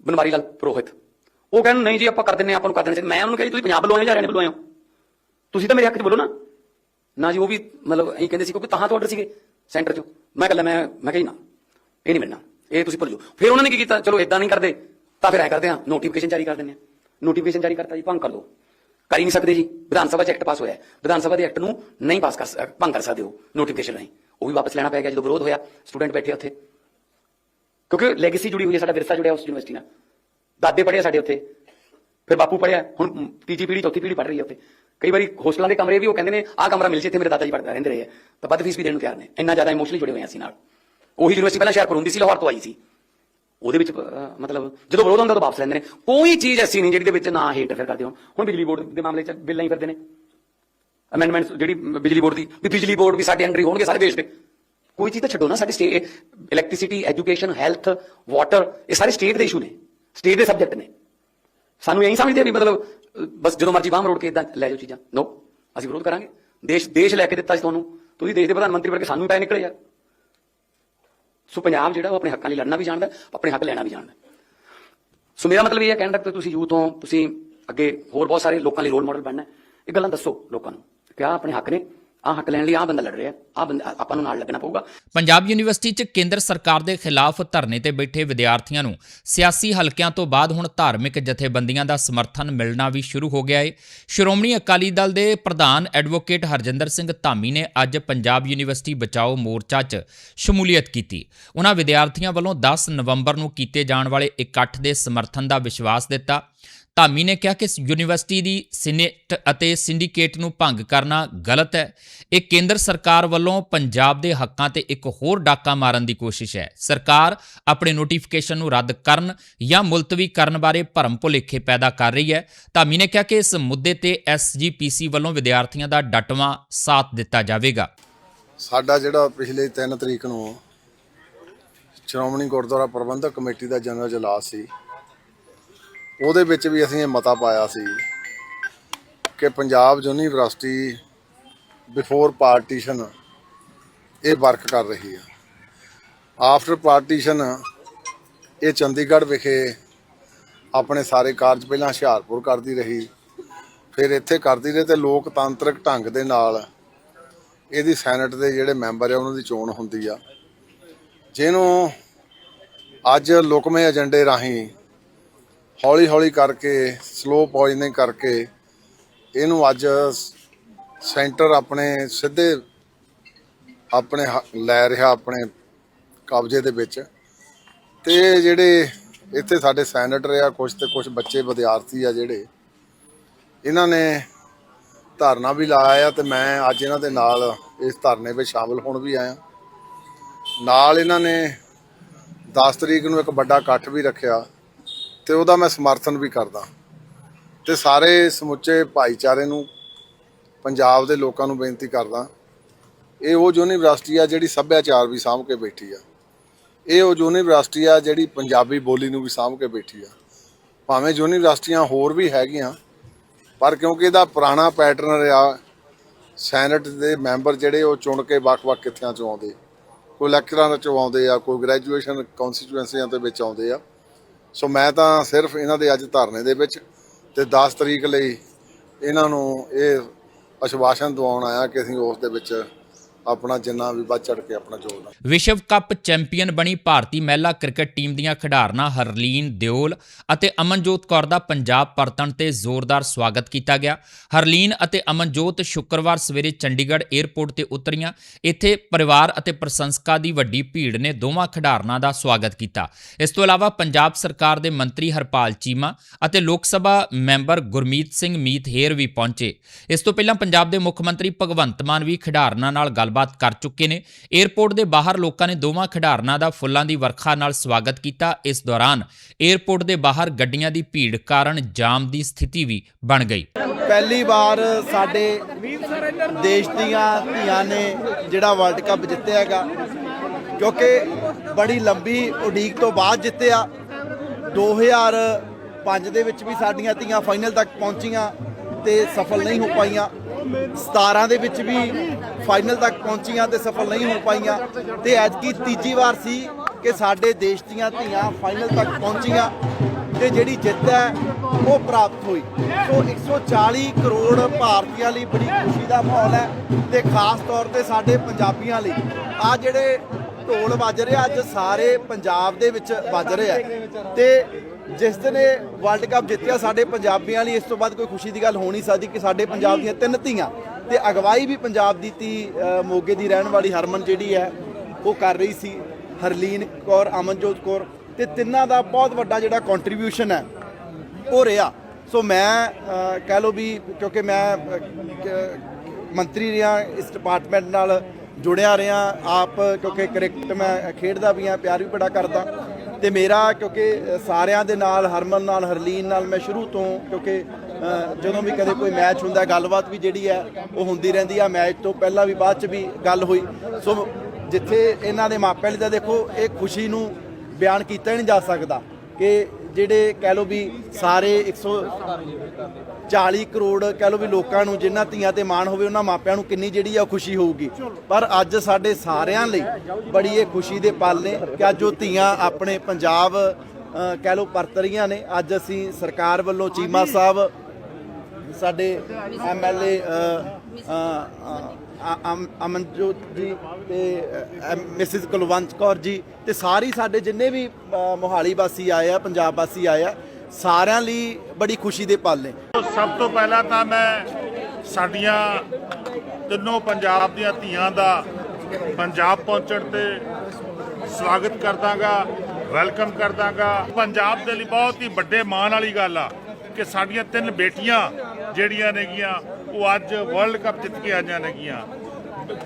G: ਬਨਵਾਰੀ ਲਾਲ ਪ੍ਰੋਹਿਤ। ਉਹ ਕਹਿੰਦੇ ਨਹੀਂ ਜੀ ਆਪਾਂ ਕਰ ਦਿੰਨੇ ਹਾਂ, ਆਪਾਂ ਨੂੰ ਕਰ ਦੇਣਾ ਚਾਹੀਦਾ। ਮੈਂ ਉਹਨੂੰ ਕਹਿੰਦੀ ਤੁਸੀਂ ਪੰਜਾਬ ਵੱਲੋਂ ਆਏ ਹੋ ਜਾਂ ਹਰਿਆਣਾ ਵੱਲੋਂ ਆਏ ਹੋ? ਤੁਸੀਂ ਤਾਂ ਮੇਰੇ ਹੱਕ 'ਚ ਬੋਲੋ ਨਾ। ਨਾ ਜੀ ਉਹ ਵੀ ਮਤਲਬ ਐਂ ਕਹਿੰਦੇ ਸੀ ਕਿਉਂਕਿ ਤਾਂ ਤੋਂ ਆਰਡਰ ਸੀਗੇ ਸੈਂਟਰ 'ਚੋਂ। ਮੈਂ ਕਹਿੰਦਾ ਮੈਂ ਮੈਂ ਕਹੀ ਨਾ, ਇਹ ਨਹੀਂ ਮਿਲਣਾ, ਇਹ ਤੁਸੀਂ ਭੁੱਲ ਜਾਓ। ਫਿਰ ਉਹਨਾਂ ਨੇ ਕੀ ਕੀਤਾ? ਚਲੋ ਇਦਾਂ ਨਹੀਂ ਕਰਦੇ, ਤਾਂ ਫਿਰ ਐ ਕਰਦੇ ਆ ਨੋਟੀਫਿਕੇਸ਼ਨ ਜਾਰੀ ਕਰ ਦਿੰਦੇ ਆ ਨੋਟੀਫਿਕੇਸ਼ਨ ਜਾਰੀ ਕਰਤਾ ਜੀ, ਭੰਗ ਕਰ ਦਿਓ ਕਰ ਹੀ ਨਹੀਂ ਸਕਦੇ ਜੀ। ਵਿਧਾਨ ਸਭਾ 'ਚ ਐਕਟ ਪਾਸ ਹੋਇਆ ਵਿਧਾਨ ਸਭਾ ਦੇ ਐਕਟ ਨੂੰ ਨਹੀਂ ਪਾਸ ਕਰ ਭੰਗ ਕਰ ਸਕਦੇ ਹੋ ਨੋਟੀਫਿਕੇਸ਼ਨ ਰਾਹੀਂ। ਉਹ ਵੀ ਵਾਪਸ ਲੈਣਾ ਪੈ ਗਿਆ ਜਦੋਂ ਵਿਰੋਧ ਹੋਇਆ ਸਟੂਡੈਂਟ ਬੈਠੇ ਉੱਥੇ। ਕਿਉਂਕਿ ਲੈਗੇਸੀ ਜੁੜੀ ਹੋਈ ਹੈ, ਸਾਡਾ ਵਿਰਸਾ ਜੁੜਿਆ ਉਸ ਯੂਨੀਵਰਸਿਟੀ ਨਾਲ। ਦਾਦੇ ਪੜ੍ਹੇ ਸਾਡੇ ਉੱਥੇ। ਫਿਰ ਬਾਪੂ ਪੜ੍ਹਿਆ, ਹੁਣ ਤੀਜੀ ਪੀੜ੍ਹੀ, ਚੌਥੀ ਪੀੜ੍ਹੀ ਪੜ੍ਹ ਰਹੀ ਹੈ ਉੱਥੇ। ਕਈ ਵਾਰੀ ਹੋਸਟਲਾਂ ਦੇ ਕਮਰੇ ਵੀ ਉਹ ਕਹਿੰਦੇ ਨੇ, ਆਹ ਕਮਰਾ ਮਿਲ ਜੇ ਇੱਥੇ, ਮੇਰੇ ਦਾਦਾ ਜੀ ਪੜ੍ਹਦੇ ਰਹਿੰਦੇ ਰਹੇ ਤਾਂ ਵੱਧ ਫੀਸ ਵੀ ਦੇਣ ਨੂੰ ਤਿਆਰ ਨੇ। ਇੰਨਾ ਜ਼ਿਆਦਾ ਇਮੋਸ਼ਨਲੀ ਜੁੜੇ ਹੋਏ ਆ ਅਸੀਂ ਨਾਲ। ਉਹੀ ਯੂਨੀਵਰਸਿਟੀ ਪਹਿਲਾਂ ਸ਼ਹਿਰ ਹੁੰਦੀ ਸੀ, ਲਾਹੌਰ ਤੋਂ ਆਈ ਸੀ। ਉਹਦੇ ਵਿੱਚ ਮਤਲਬ ਜਦੋਂ ਵਿਰੋਧ ਹੁੰਦਾ ਤਾਂ ਵਾਪਸ ਲੈਂਦੇ ਨੇ। ਕੋਈ ਚੀਜ਼ ਐਸੀ ਨਹੀਂ ਜਿਹੜੀ ਦੇ ਵਿੱਚ ਨਾ ਹੀ ਇੰਟਰਫੇਅਰ ਕਰਦੇ ਹੋ ਹੁਣ ਬਿਜਲੀ ਬੋਰਡ ਦੇ ਮਾਮਲੇ 'ਚ ਬਿੱਲਾਂ ਹੀ ਫਿਰਦੇ ਨੇ। ਅਮੈਂਡਮੈਂਟਸ ਜਿਹੜੀ ਬਿਜਲੀ ਬੋਰਡ ਦੀ, ਵੀ ਬਿਜਲੀ ਬੋਰਡ ਵੀ ਸਾਡੇ ਅੰਡਰ ਹੀ ਹੋਣਗੇ, ਸਾਰੇ ਦੇਸ਼ ਦੇ। ਕੋਈ ਚੀਜ਼ ਤਾਂ ਛੱਡੋ ਨਾ, ਸਾਡੇ state electricity education health water ਇਹ ਸਾਰੇ ਸਟੇਟ ਦੇ ਇਸ਼ੂ ਨੇ। ਸਟੇਟ ਦੇ ਸਬਜੈਕਟ ਨੇ। ਸਾਨੂੰ ਇਹੀ ਸਮਝਦੇ ਆ ਵੀ ਮਤਲਬ ਬਸ ਜਦੋਂ ਮਰਜ਼ੀ ਬਾਹਰ ਰੋੜ ਕੇ ਇਦਾਂ ਲੈ ਜਾਓ ਚੀਜ਼ਾਂ। ਨੋ ਅਸੀਂ ਵਿਰੋਧ ਕਰਾਂਗੇ। ਦੇਸ਼ ਦੇਸ਼ ਲੈ ਕੇ ਦਿੱਤਾ ਸੀ ਤੁਹਾਨੂੰ। ਤੁਸੀਂ ਦੇਸ਼ ਦੇ ਪ੍ਰਧਾਨ ਮੰਤਰੀ ਵਰਗੇ ਸਾਨੂੰ ਪੈ ਨਿਕਲੇ ਯਾਰ ਸੋ ਪੰਜਾਬ ਜਿਹੜਾ ਉਹ ਆਪਣੇ ਹੱਕਾਂ ਲਈ ਲੜਨਾ ਵੀ ਜਾਣਦਾ, ਆਪਣੇ ਹੱਕ ਲੈਣਾ ਵੀ ਜਾਣਦਾ। ਸੋ ਮੇਰਾ ਮਤਲਬ ਇਹ ਹੈ ਕਹਿਣ ਦਾ ਕਿ ਤੁਸੀਂ ਯੂਥ ਹੋ ਤੁਸੀਂ ਅੱਗੇ ਹੋਰ ਬਹੁਤ ਸਾਰੇ ਲੋਕਾਂ ਲਈ ਰੋਲ ਮਾਡਲ ਬਣਨਾ ਇਹ ਗੱਲਾਂ ਦੱਸੋ ਲੋਕਾਂ ਨੂੰ ਕਿ ਆਹ ਆਪਣੇ ਹੱਕ ਨੇ। ਆਹ ਹੱਕ ਲੈਣ ਲਈ ਆਹ ਬੰਦਾ ਲੜ ਰਿਹਾ। ਆਹ ਬੰਦਾ ਆਪਾਂ ਨੂੰ ਨਾਲ ਲੱਗਣਾ ਪਊਗਾ।
A: ਪੰਜਾਬ ਯੂਨੀਵਰਸਿਟੀ 'ਚ ਕੇਂਦਰ ਸਰਕਾਰ ਦੇ ਖਿਲਾਫ ਧਰਨੇ ਤੇ ਬੈਠੇ ਵਿਦਿਆਰਥੀਆਂ ਨੂੰ ਸਿਆਸੀ ਹਲਕਿਆਂ ਤੋਂ ਬਾਅਦ ਹੁਣ ਧਾਰਮਿਕ ਜਥੇਬੰਦੀਆਂ ਦਾ ਸਮਰਥਨ ਮਿਲਣਾ ਵੀ ਸ਼ੁਰੂ ਹੋ ਗਿਆ ਏ। ਸ਼੍ਰੋਮਣੀ ਅਕਾਲੀ ਦਲ ਦੇ ਪ੍ਰਧਾਨ ਐਡਵੋਕੇਟ ਹਰਜਿੰਦਰ ਸਿੰਘ ਧਾਮੀ ਨੇ ਅੱਜ ਪੰਜਾਬ ਯੂਨੀਵਰਸਿਟੀ ਬਚਾਓ ਮੋਰਚਾ 'ਚ ਸ਼ਮੂਲੀਅਤ ਕੀਤੀ। ਉਹਨਾਂ ਵਿਦਿਆਰਥੀਆਂ ਵੱਲੋਂ 10 ਨਵੰਬਰ ਨੂੰ ਕੀਤੇ ਜਾਣ ਵਾਲੇ ਇਕੱਠ ਦੇ ਸਮਰਥਨ ਦਾ ਵਿਸ਼ਵਾਸ ਦਿੱਤਾ। ਧਾਮੀ ਨੇ ਕਿਹਾ ਕਿ ਯੂਨੀਵਰਸਿਟੀ ਦੀ ਸਿਨੇਟ ਅਤੇ ਸਿੰਡੀਕੇਟ ਨੂੰ ਭੰਗ ਕਰਨਾ ਗਲਤ ਹੈ। ਇਹ ਕੇਂਦਰ ਸਰਕਾਰ ਵੱਲੋਂ ਪੰਜਾਬ ਦੇ ਹੱਕਾਂ ਤੇ ਇੱਕ ਹੋਰ ਡਾਕਾ ਮਾਰਨ ਦੀ ਕੋਸ਼ਿਸ਼ ਹੈ। ਸਰਕਾਰ ਆਪਣੇ ਨੋਟੀਫਿਕੇਸ਼ਨ ਨੂੰ ਰੱਦ ਕਰਨ ਜਾਂ ਮੁਲਤਵੀ ਕਰਨ ਬਾਰੇ ਭਰਮ ਭੁਲੇਖੇ ਪੈਦਾ ਕਰ ਰਹੀ ਹੈ। ਧਾਮੀ ਨੇ ਕਿਹਾ ਕਿ ਇਸ ਮੁੱਦੇ ਤੇ ਐਸਜੀਪੀਸੀ ਵੱਲੋਂ ਵਿਦਿਆਰਥੀਆਂ ਦਾ ਡਟਵਾਂ ਸਾਥ ਦਿੱਤਾ ਜਾਵੇਗਾ।
H: ਸਾਡਾ ਜਿਹੜਾ ਪਿਛਲੇ 3 ਤਰੀਕ ਨੂੰ ਸ਼੍ਰੋਮਣੀ ਗੁਰਦੁਆਰਾ ਪ੍ਰਬੰਧਕ ਕਮੇਟੀ ਦਾ ਜਨਰਲ ਜਲਾਸ ਸੀ ਉਹਦੇ ਵਿੱਚ ਵੀ ਅਸੀਂ ਇਹ ਮਤਾ ਪਾਇਆ ਸੀ ਕਿ ਪੰਜਾਬ ਯੂਨੀਵਰਸਿਟੀ ਬਿਫੋਰ ਪਾਰਟੀਸ਼ਨ ਇਹ ਵਰਕ ਕਰ ਰਹੀ ਆ। ਆਫਟਰ ਪਾਰਟੀਸ਼ਨ ਇਹ ਚੰਡੀਗੜ੍ਹ ਵਿਖੇ ਆਪਣੇ ਸਾਰੇ ਕਾਰਜ ਪਹਿਲਾਂ ਹੁਸ਼ਿਆਰਪੁਰ ਕਰਦੀ ਰਹੀ, ਫਿਰ ਇੱਥੇ ਕਰਦੀ ਰਹੀ ਤੇ ਲੋਕਤਾਂਤਰਿਕ ਢੰਗ ਦੇ ਨਾਲ ਇਹਦੀ ਸੈਨੇਟ ਦੇ ਜਿਹੜੇ ਮੈਂਬਰ ਆ ਉਹਨਾਂ ਦੀ ਚੋਣ ਹੁੰਦੀ ਆ। ਜਿਹਨੂੰ ਅੱਜ ਲੁਕਵੇਂ ਏਜੰਡੇ ਰਾਹੀਂ ਹੌਲੀ ਹੌਲੀ ਕਰਕੇ ਸਲੋ ਪੋਇਜ਼ਨਿੰਗ ਕਰਕੇ ਇਹਨੂੰ ਅੱਜ ਸੈਂਟਰ ਆਪਣੇ ਸਿੱਧੇ ਆਪਣੇ ਹ- ਲੈ ਰਿਹਾ ਆਪਣੇ ਕਬਜ਼ੇ ਦੇ ਵਿੱਚ। ਤੇ ਜਿਹੜੇ ਇੱਥੇ ਸਾਡੇ ਸੈਨੇਟਰ ਆ ਕੁਝ ਤੇ ਕੁਝ ਬੱਚੇ ਵਿਦਿਆਰਥੀ ਆ ਜਿਹੜੇ, ਇਹਨਾਂ ਨੇ ਧਰਨਾ ਵੀ ਲਾਇਆ ਆ ਤੇ ਮੈਂ ਅੱਜ ਇਹਨਾਂ ਦੇ ਨਾਲ ਇਸ ਧਰਨੇ ਵਿੱਚ ਸ਼ਾਮਲ ਹੋਣ ਵੀ ਆਇਆ। ਨਾਲ ਇਹਨਾਂ ਨੇ 10 ਤਰੀਕ ਨੂੰ ਇੱਕ ਵੱਡਾ ਇਕੱਠ ਵੀ ਰੱਖਿਆ। ਤੇ ਉਹਦਾ ਮੈਂ ਸਮਰਥਨ ਵੀ ਕਰਦਾ। ਤੇ ਸਾਰੇ ਸਮੁੱਚੇ ਭਾਈਚਾਰੇ ਨੂੰ, ਪੰਜਾਬ ਦੇ ਲੋਕਾਂ ਨੂੰ ਬੇਨਤੀ ਕਰਦਾ। ਇਹ ਉਹ ਯੂਨੀਵਰਸਿਟੀ ਆ ਜਿਹੜੀ ਸੱਭਿਆਚਾਰ ਵੀ ਸਾਂਭ ਕੇ ਬੈਠੀ ਆ। ਇਹ ਉਹ ਯੂਨੀਵਰਸਿਟੀ ਆ ਜਿਹੜੀ ਪੰਜਾਬੀ ਬੋਲੀ ਨੂੰ ਵੀ ਸਾਂਭ ਕੇ ਬੈਠੀ ਆ। ਭਾਵੇਂ ਯੂਨੀਵਰਸਿਟੀਆਂ ਹੋਰ ਵੀ ਹੈਗੀਆਂ, ਪਰ ਕਿਉਂਕਿ ਇਹਦਾ ਪੁਰਾਣਾ ਪੈਟਰਨ ਰਿਹਾ ਸੈਨੇਟ ਦੇ ਮੈਂਬਰ ਜਿਹੜੇ ਉਹ ਚੁਣ ਕੇ ਵੱਖ-ਵੱਖ ਕਿੱਥਿਆਂ ਚੋਂ ਆਉਂਦੇ। ਕੋਈ ਲੈਕਚਰਾਂ ਚੋਂ ਆਉਂਦੇ ਆ, ਕੋਈ ਗ੍ਰੈਜੂਏਸ਼ਨ ਕਨਸਟੀਚੁਐਂਸੀਆਂ ਦੇ ਵਿੱਚ ਆਉਂਦੇ ਆ। ਸੋ ਮੈਂ ਤਾਂ ਸਿਰਫ ਇਹਨਾਂ ਦੇ ਅੱਜ ਧਰਨੇ ਦੇ ਵਿੱਚ ਤੇ 10 ਤਰੀਕ ਲਈ ਇਹਨਾਂ ਨੂੰ ਇਹ ਅਸ਼ਵਾਸਨ ਦਿਵਾਉਣ ਆਇਆ ਕਿ ਅਸੀਂ ਉਸ ਦੇ ਵਿੱਚ ਆਪਣਾ ਜਿੰਨਾ ਵੀ ਵੱਧ ਚੜ ਕੇ ਆਪਣਾ ਯੋਗਦਾਨ।
A: ਵਿਸ਼ਵ ਕੱਪ ਚੈਂਪੀਅਨ ਬਣੀ ਭਾਰਤੀ ਮਹਿਲਾ ਕ੍ਰਿਕਟ ਟੀਮ ਦੀਆਂ ਖਿਡਾਰਨਾਂ ਹਰਲੀਨ ਦਿਓਲ ਅਤੇ ਅਮਨਜੋਤ ਕੌਰ ਦਾ ਪੰਜਾਬ ਪਰਤਣ ਤੇ ਜ਼ੋਰਦਾਰ ਸਵਾਗਤ ਕੀਤਾ ਗਿਆ। ਹਰਲੀਨ ਅਤੇ ਅਮਨਜੋਤ ਸ਼ੁੱਕਰਵਾਰ ਸਵੇਰੇ ਚੰਡੀਗੜ੍ਹ 에ਅਰਪੋਰਟ ਤੇ ਉਤਰੀਆਂ। ਇੱਥੇ ਪਰਿਵਾਰ ਅਤੇ ਪ੍ਰਸ਼ੰਸਕਾਂ ਦੀ ਵੱਡੀ ਭੀੜ ਨੇ ਦੋਵਾਂ ਖਿਡਾਰਨਾਂ ਦਾ ਸਵਾਗਤ ਕੀਤਾ। ਇਸ ਤੋਂ ਇਲਾਵਾ ਪੰਜਾਬ ਸਰਕਾਰ ਦੇ ਮੰਤਰੀ ਹਰਪਾਲ ਚੀਮਾ ਅਤੇ ਲੋਕ ਸਭਾ ਮੈਂਬਰ ਗੁਰਮੀਤ ਸਿੰਘ ਮੀਤ ਹੇਰ ਵੀ ਪਹੁੰਚੇ। ਇਸ ਤੋਂ ਪਹਿਲਾਂ ਪੰਜਾਬ ਦੇ ਮੁੱਖ ਮੰਤਰੀ ਭਗਵੰਤ ਮਾਨ ਵੀ ਖਿਡਾਰਨਾਂ ਨਾਲ ਗੱਲ ਗੱਲਬਾਤ ਕਰ ਚੁੱਕੇ ਨੇ। 에ਅਰਪੋਰਟ ਦੇ ਬਾਹਰ ਲੋਕਾਂ ਨੇ ਦੋਵਾਂ ਖਿਡਾਰਨਾਂ ਦਾ ਫੁੱਲਾਂ ਦੀ ਵਰਖਾ ਨਾਲ ਸਵਾਗਤ ਕੀਤਾ। ਇਸ ਦੌਰਾਨ 에ਅਰਪੋਰਟ ਦੇ ਬਾਹਰ ਗੱਡੀਆਂ ਦੀ ਭੀੜ ਕਾਰਨ ਜਾਮ ਦੀ ਸਥਿਤੀ ਵੀ ਬਣ ਗਈ।
I: ਪਹਿਲੀ ਵਾਰ ਸਾਡੇ ਦੇਸ਼ ਦੀਆਂ ਧੀਆਂ ਨੇ ਜਿਹੜਾ ਵਰਲਡ ਕੱਪ ਜਿੱਤਿਆ ਹੈਗਾ, ਕਿਉਂਕਿ ਬੜੀ ਲੰਬੀ ਉਡੀਕ ਤੋਂ ਬਾਅਦ ਜਿੱਤਿਆ। ਪੰਜ ਦੇ ਵਿੱਚ ਵੀ ਸਾਡੀਆਂ ਧੀਆਂ ਫਾਈਨਲ ਤੱਕ ਪਹੁੰਚੀਆਂ ਤੇ ਸਫਲ ਨਹੀਂ ਹੋ ਪਾਈਆਂ। 17 ਦੇ ਵਿੱਚ ਵੀ ਫਾਈਨਲ ਤੱਕ ਪਹੁੰਚੀਆਂ ਤੇ ਸਫਲ ਨਹੀਂ ਹੋ ਪਾਈਆਂ। ਤੇ ਐਤਕੀ ਤੀਜੀ ਵਾਰ ਸੀ ਕਿ ਸਾਡੇ ਦੇਸ਼ ਦੀਆਂ ਧੀਆਂ ਫਾਈਨਲ ਤੱਕ ਪਹੁੰਚੀਆਂ ਤੇ ਜਿਹੜੀ ਜਿੱਤ ਹੈ, ਉਹ ਪ੍ਰਾਪਤ ਹੋਈ। ਸੋ 140 ਕਰੋੜ ਭਾਰਤੀਆਂ ਲਈ ਬੜੀ ਖੁਸ਼ੀ ਦਾ ਮਾਹੌਲ ਹੈ ਤੇ ਖਾਸ ਤੌਰ ਤੇ ਸਾਡੇ ਪੰਜਾਬੀਆਂ ਲਈ। ਆ ਜਿਹੜੇ ਢੋਲ ਵੱਜ ਰਿਹਾ ਅੱਜ ਸਾਰੇ ਪੰਜਾਬ ਦੇ ਵਿੱਚ ਵੱਜ ਰਿਹਾ ਹੈ ਤੇ ਜਿਸ ਦਿਨ ਇਹ ਵਰਲਡ ਕੱਪ ਜਿੱਤਿਆ, ਸਾਡੇ ਪੰਜਾਬੀਆਂ ਲਈ ਇਸ ਤੋਂ ਬਾਅਦ ਕੋਈ ਖੁਸ਼ੀ ਦੀ ਗੱਲ ਹੋ ਨਹੀਂ ਸਕਦੀ ਕਿ ਸਾਡੇ ਪੰਜਾਬ ਦੀਆਂ ਤਿੰਨ ਧੀਆਂ ਤੇ ਅਗਵਾਈ ਵੀ ਪੰਜਾਬ ਦੀ ਧੀ ਮੋਗੇ ਦੀ ਰਹਿਣ ਵਾਲੀ ਹਰਮਨ ਜਿਹੜੀ ਹੈ, ਉਹ ਕਰ ਰਹੀ ਸੀ, ਹਰਲੀਨ ਕੌਰ, ਅਮਨਜੋਤ ਕੌਰ ਤੇ ਤਿੰਨਾਂ ਦਾ ਬਹੁਤ ਵੱਡਾ ਜਿਹੜਾ ਕੰਟਰੀਬਿਊਸ਼ਨ ਹੈ, ਉਹ ਰਿਹਾ। ਸੋ ਮੈਂ ਕਹਿ ਲਓ ਵੀ ਕਿਉਂਕਿ ਮੈਂ ਮੰਤਰੀ ਰਿਹਾ, ਇਸ ਡਿਪਾਰਟਮੈਂਟ ਨਾਲ ਜੁੜਿਆ ਰਿਹਾ, ਆਪ ਕਿਉਂਕਿ ਕ੍ਰਿਕਟ ਮੈਂ ਖੇਡਦਾ ਵੀ ਹਾਂ, ਪਿਆਰ ਵੀ ਬੜਾ ਕਰਦਾ। ਤੇ ਮੇਰਾ ਕਿਉਂਕਿ ਸਾਰਿਆਂ ਦੇ ਨਾਲ, ਹਰਮਨ ਨਾਲ, ਹਰਲੀਨ ਨਾਲ ਮੈਂ ਸ਼ੁਰੂ ਤੋਂ ਕਿਉਂਕਿ ਜਦੋਂ ਵੀ ਕਦੇ ਕੋਈ ਮੈਚ ਹੁੰਦਾ, ਗੱਲਬਾਤ ਵੀ ਜਿਹੜੀ ਹੈ, ਉਹ ਹੁੰਦੀ ਰਹਿੰਦੀ ਆ। ਮੈਚ ਤੋਂ ਪਹਿਲਾਂ ਵੀ ਬਾਅਦ ਚ ਵੀ ਗੱਲ ਹੋਈ। ਸੋ ਜਿੱਥੇ ਇਹਨਾਂ ਦੇ ਮਾਪਿਆਂ ਲਈ ਤਾਂ ਦੇਖੋ, ਇਹ ਖੁਸ਼ੀ ਨੂੰ ਬਿਆਨ ਕੀਤਾ ਹੀ ਨਹੀਂ ਜਾ ਸਕਦਾ ਕਿ ਜਿਹੜੇ ਕਹਿ ਲਓ ਵੀ ਸਾਰੇ 140 ਕਰੋੜ ਕਹਿ ਲਓ ਵੀ ਲੋਕਾਂ ਨੂੰ ਜਿਨ੍ਹਾਂ ਧੀਆਂ ਤੇ ਮਾਣ ਹੋਵੇ ਉਹਨਾਂ ਮਾਪਿਆਂ ਨੂੰ ਕਿੰਨੀ ਜਿਹੜੀ ਆ ਖੁਸ਼ੀ ਹੋਊਗੀ। ਪਰ ਅੱਜ ਸਾਡੇ ਸਾਰਿਆਂ ਲਈ ਬੜੀ ਇਹ ਖੁਸ਼ੀ ਦੇ ਪਲ ਨੇ ਕਿ ਅੱਜ ਉਹ ਧੀਆਂ ਆਪਣੇ ਪੰਜਾਬ ਕਹਿ ਲਓ ਪਰਤ ਰਹੀਆਂ ਨੇ। ਅੱਜ ਅਸੀਂ ਸਰਕਾਰ ਵੱਲੋਂ ਚੀਮਾ ਸਾਹਿਬ ਸਾਡੇ ਐਮਐਲਏ ਅਮਨਜੋਤ ਜੀ ਤੇ ਮਿਸਿਸ ਕੁਲਵੰਤ ਕੌਰ ਜੀ ਤੇ ਸਾਰੀ ਸਾਡੇ ਜਿੰਨੇ ਵੀ ਮੋਹਾਲੀ ਵਾਸੀ ਆਏ ਆ ਪੰਜਾਬ ਵਾਸੀ ਆਏ ਆ ਸਾਰਿਆਂ ਲਈ ਬੜੀ ਖੁਸ਼ੀ ਦੇ ਪਲ ਨੇ।
J: ਸਭ ਤੋਂ ਪਹਿਲਾਂ ਤਾਂ ਮੈਂ ਸਾਡੀਆਂ ਤਿੰਨੋਂ ਪੰਜਾਬ ਦੀਆਂ ਧੀਆਂ ਦਾ ਪੰਜਾਬ ਪਹੁੰਚਣ ਤੇ ਸਵਾਗਤ ਕਰਦਾਗਾ, ਵੈਲਕਮ ਕਰਦਾਗਾ। ਪੰਜਾਬ ਦੇ ਲਈ ਬਹੁਤ ਹੀ ਵੱਡੇ ਮਾਣ ਵਾਲੀ ਗੱਲ ਆ ਕਿ ਸਾਡੀਆਂ ਤਿੰਨ ਬੇਟੀਆਂ ਜਿਹੜੀਆਂ ਨੇਗੀਆਂ, ਉਹ ਅੱਜ ਵਰਲਡ ਕੱਪ ਜਿੱਤ ਕੇ ਆਈਆਂ ਨੇਗੀਆਂ।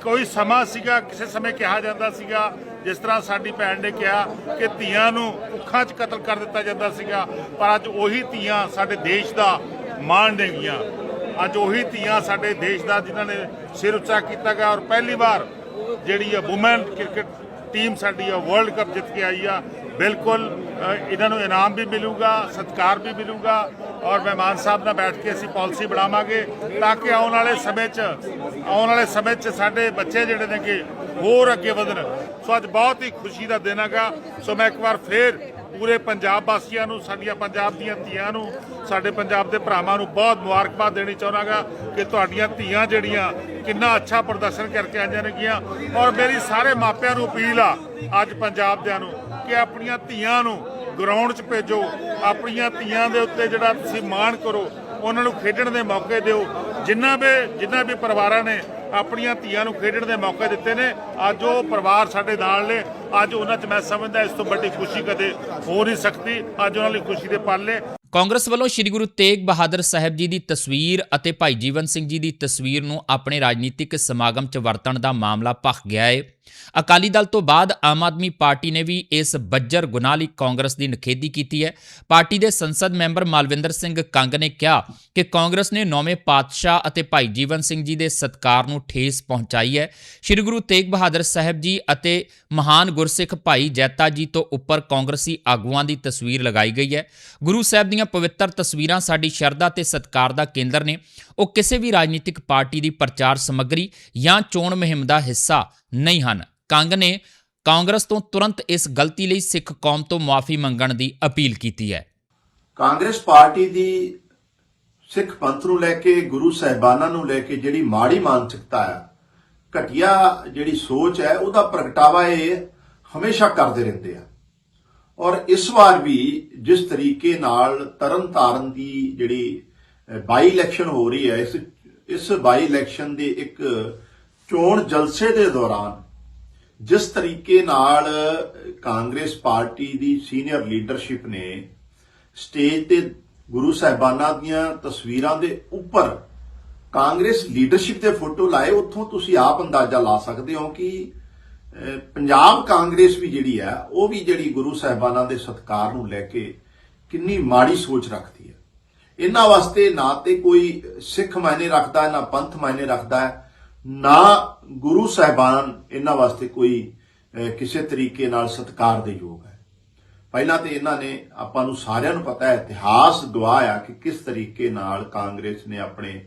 J: ਕੋਈ ਸਮਾਂ ਸੀਗਾ, ਕਿਸੇ ਸਮੇਂ ਕਿਹਾ ਜਾਂਦਾ ਸੀਗਾ ਜਿਸ ਤਰ੍ਹਾਂ ਸਾਡੀ ਭੈਣ ਨੇ ਕਿਹਾ ਕਿ ਧੀਆਂ ਨੂੰ ਭੁੱਖਾਂ 'ਚ ਕਤਲ ਕਰ ਦਿੱਤਾ ਜਾਂਦਾ ਸੀਗਾ, ਪਰ ਅੱਜ ਉਹੀ ਧੀਆਂ ਸਾਡੇ ਦੇਸ਼ ਦਾ ਮਾਣ ਨੇਗੀਆਂ ਅੱਜ ਉਹੀ ਧੀਆਂ ਸਾਡੇ ਦੇਸ਼ ਦਾ ਜਿਨ੍ਹਾਂ ਨੇ ਸਿਰ ਉੱਚਾ ਕੀਤਾ ਗਿਆ ਔਰ ਪਹਿਲੀ ਵਾਰ ਜਿਹੜੀ ਆ ਔਮਨ ਕ੍ਰਿਕਟ ਟੀਮ ਸਾਡੀ ਆ ਵਰਲਡ ਕੱਪ ਜਿੱਤ ਕੇ ਆਈ ਆ, ਬਿਲਕੁਲ ਇਹਨਾਂ ਨੂੰ ਇਨਾਮ ਵੀ ਮਿਲੂਗਾ, ਸਤਿਕਾਰ ਵੀ ਮਿਲੂਗਾ ਔਰ ਮਹਿਮਾਨ ਸਾਹਿਬ ਨਾਲ ਬੈਠ ਕੇ ਅਸੀਂ ਪਾਲਿਸੀ ਬਣਾਵਾਂਗੇ ਤਾਂ ਕਿ ਆਉਣ ਵਾਲੇ ਸਮੇਂ 'ਚ, ਆਉਣ ਵਾਲੇ ਸਮੇਂ 'ਚ ਸਾਡੇ ਬੱਚੇ ਜਿਹੜੇ ਨੇਗੇ ਹੋਰ ਅੱਗੇ ਵਧਣ। ਸੋ ਅੱਜ ਬਹੁਤ ਹੀ ਖੁਸ਼ੀ ਦਾ ਦਿਨ ਹੈਗਾ। ਸੋ ਮੈਂ ਇੱਕ ਵਾਰ ਫੇਰ ਪੂਰੇ ਪੰਜਾਬ ਵਾਸੀਆਂ ਨੂੰ, ਸਾਡੀਆਂ ਪੰਜਾਬ ਦੀਆਂ ਧੀਆਂ ਨੂੰ, ਸਾਡੇ ਪੰਜਾਬ ਦੇ ਭਰਾਵਾਂ ਨੂੰ ਬਹੁਤ ਮੁਬਾਰਕਬਾਦ ਦੇਣੀ ਚਾਹੁੰਦਾਗਾ ਕਿ ਤੁਹਾਡੀਆਂ ਧੀਆਂ ਜਿਹੜੀਆਂ ਕਿੰਨਾ ਅੱਛਾ ਪ੍ਰਦਰਸ਼ਨ ਕਰਕੇ ਆਈਆਂ ਨੇਗੀਆਂ ਔਰ ਮੇਰੀ ਸਾਰੇ ਮਾਪਿਆਂ ਨੂੰ ਅਪੀਲ ਆ ਅੱਜ ਪੰਜਾਬ ਦਿਆਂ ਨੂੰ ਕਿ ਆਪਣੀਆਂ ਧੀਆਂ ਨੂੰ ਗਰਾਊਂਡ 'ਚ ਭੇਜੋ, ਆਪਣੀਆਂ ਧੀਆਂ ਦੇ ਉੱਤੇ ਜਿਹੜਾ ਤੁਸੀਂ ਮਾਣ ਕਰੋ ਉਹਨਾਂ ਨੂੰ ਖੇਡਣ ਦੇ ਮੌਕੇ ਦਿਓ। ਜਿੰਨਾ ਵੀ ਜਿੰਨਾ ਵੀ ਪਰਿਵਾਰਾਂ ਨੇ ਆਪਣੀਆਂ ਧੀਆਂ ਨੂੰ ਖੇਡਣ ਦੇ ਮੌਕੇ ਦਿੱਤੇ ਨੇ, ਅੱਜ ਉਹ ਪਰਿਵਾਰ ਸਾਡੇ ਨਾਲ ਨੇ। ਅੱਜ ਉਹਨਾਂ 'ਚ ਮੈਂ ਸਮਝਦਾ ਇਸ ਤੋਂ ਵੱਡੀ ਖੁਸ਼ੀ ਕਦੇ ਹੋ ਨਹੀਂ ਸਕਦੀ। ਅੱਜ ਉਹਨਾਂ ਲਈ ਖੁਸ਼ੀ ਦੇ ਪਲ ਨੇ।
A: ਕਾਂਗਰਸ ਵੱਲੋਂ ਸ੍ਰੀ ਗੁਰੂ ਤੇਗ ਬਹਾਦਰ ਸਾਹਿਬ ਜੀ ਦੀ ਤਸਵੀਰ ਅਤੇ ਭਾਈ ਜੀਵਨ ਸਿੰਘ ਜੀ ਦੀ ਤਸਵੀਰ ਨੂੰ ਆਪਣੇ ਰਾਜਨੀਤਿਕ ਸਮਾਗਮ 'ਚ ਵਰਤਣ ਦਾ ਮਾਮਲਾ ਭਖ ਗਿਆ ਹੈ ਅਕਾਲੀ ਦਲ ਤੋਂ ਬਾਅਦ ਆਮ ਆਦਮੀ ਪਾਰਟੀ ਨੇ ਵੀ ਇਸ ਬੱਜਰ ਗੁਨਾਹ ਲਈ ਕਾਂਗਰਸ ਦੀ ਨਿਖੇਧੀ ਕੀਤੀ ਹੈ। ਪਾਰਟੀ ਦੇ ਸੰਸਦ ਮੈਂਬਰ ਮਾਲਵਿੰਦਰ ਸਿੰਘ ਕੰਗ ਨੇ ਕਿਹਾ ਕਿ ਕਾਂਗਰਸ ਨੇ ਨੌਵੇਂ ਪਾਤਸ਼ਾਹ ਅਤੇ ਭਾਈ ਜੀਵਨ ਸਿੰਘ ਜੀ ਦੇ ਸਤਕਾਰ ਨੂੰ ਠੇਸ ਪਹੁੰਚਾਈ ਹੈ। ਸ੍ਰੀ ਗੁਰੂ ਤੇਗ ਬਹਾਦਰ ਸਾਹਿਬ ਜੀ ਅਤੇ ਮਹਾਨ ਗੁਰਸਿੱਖ ਭਾਈ ਜੈਤਾ ਜੀ ਤੋਂ ਉੱਪਰ ਕਾਂਗਰਸੀ ਆਗੂਆਂ ਦੀ ਤਸਵੀਰ ਲਗਾਈ ਗਈ ਹੈ। ਗੁਰੂ ਸਾਹਿਬ ਦੀਆਂ ਪਵਿੱਤਰ ਤਸਵੀਰਾਂ ਸਾਡੀ ਸ਼ਰਧਾ ਤੇ ਸਤਕਾਰ ਦਾ ਕੇਂਦਰ ਨੇ ਉਹ ਕਿਸੇ ਵੀ ਰਾਜਨੀਤਿਕ ਪਾਰਟੀ ਦੀ ਪ੍ਰਚਾਰ ਸਮੱਗਰੀ ਜਾਂ ਚੋਣ ਮੁਹਿੰਮ ਦਾ ਹਿੱਸਾ ਨਹੀਂ ਹਨ। ਕੰਗ ਨੇ ਕਾਂਗਰਸ ਤੋਂ ਤੁਰੰਤ ਇਸ ਗਲਤੀ ਲਈ ਸਿੱਖ ਕੌਮ ਤੋਂ ਮੁਆਫੀ ਮੰਗਣ ਦੀ ਅਪੀਲ ਕੀਤੀ ਹੈ।
K: ਕਾਂਗਰਸ ਪਾਰਟੀ ਦੀ ਸਿੱਖ ਪੰਥ ਨੂੰ ਲੈ ਕੇ, ਗੁਰੂ ਸਾਹਿਬਾਨਾਂ ਨੂੰ ਲੈ ਕੇ ਜਿਹੜੀ ਮਾੜੀ ਮਾਨਸਿਕਤਾ ਹੈ ਘਟੀਆ ਜਿਹੜੀ ਸੋਚ ਹੈ, ਉਹਦਾ ਪ੍ਰਗਟਾਵਾ ਇਹ ਹਮੇਸ਼ਾ ਕਰਦੇ ਰਹਿੰਦੇ ਆ। ਔਰ ਇਸ ਵਾਰ ਵੀ ਜਿਸ ਤਰੀਕੇ ਨਾਲ ਤਰਨ ਤਾਰਨ ਦੀ ਜਿਹੜੀ ਬਾਈ ਇਲੈਕਸ਼ਨ ਹੋ ਰਹੀ ਹੈ, ਇਸ ਇਸ ਬਾਈ ਇਲੈਕਸ਼ਨ ਦੇ ਇੱਕ ਚੋਣ ਜਲਸੇ ਦੇ ਦੌਰਾਨ ਜਿਸ ਤਰੀਕੇ ਨਾਲ ਕਾਂਗਰਸ ਪਾਰਟੀ ਦੀ ਸੀਨੀਅਰ ਲੀਡਰਸ਼ਿਪ ਨੇ ਸਟੇਜ ਤੇ ਗੁਰੂ ਸਾਹਿਬਾਨਾਂ ਦੀਆਂ ਤਸਵੀਰਾਂ ਦੇ ਉੱਪਰ ਕਾਂਗਰਸ ਲੀਡਰਸ਼ਿਪ ਦੇ ਫੋਟੋ ਲਾਏ, ਉੱਥੋਂ ਤੁਸੀਂ ਆਪ ਅੰਦਾਜ਼ਾ ਲਾ ਸਕਦੇ ਹੋ ਕਿ ਪੰਜਾਬ ਕਾਂਗਰਸ ਵੀ ਜਿਹੜੀ ਹੈ, ਉਹ ਵੀ ਜਿਹੜੀ ਗੁਰੂ ਸਾਹਿਬਾਨਾਂ ਦੇ ਸਤਕਾਰ ਨੂੰ ਲੈ ਕੇ ਕਿੰਨੀ ਮਾੜੀ ਸੋਚ ਰੱਖਦੀ ਇਹਨਾਂ ਵਾਸਤੇ ਨਾ ਤੇ ਕੋਈ ਸਿੱਖ ਮਾਇਨੇ ਰੱਖਦਾ, ਨਾ ਪੰਥ ਮਾਇਨੇ ਰੱਖਦਾ ਨਾ ਗੁਰੂ ਸਾਹਿਬਾਨ ਇਹਨਾਂ ਵਾਸਤੇ ਕੋਈ ਕਿਸੇ ਤਰੀਕੇ ਨਾਲ ਸਤਕਾਰ ਦੇ ਯੋਗ ਹੈ। ਪਹਿਲਾਂ ਤੇ ਇਹਨਾਂ ਨੇ ਆਪਾਂ ਨੂੰ ਸਾਰਿਆਂ ਨੂੰ ਪਤਾ ਹੈ, ਇਤਿਹਾਸ ਗਵਾਹ ਆ ਕਿ ਕਿਸ ਤਰੀਕੇ ਨਾਲ ਕਾਂਗਰਸ ਨੇ ਆਪਣੇ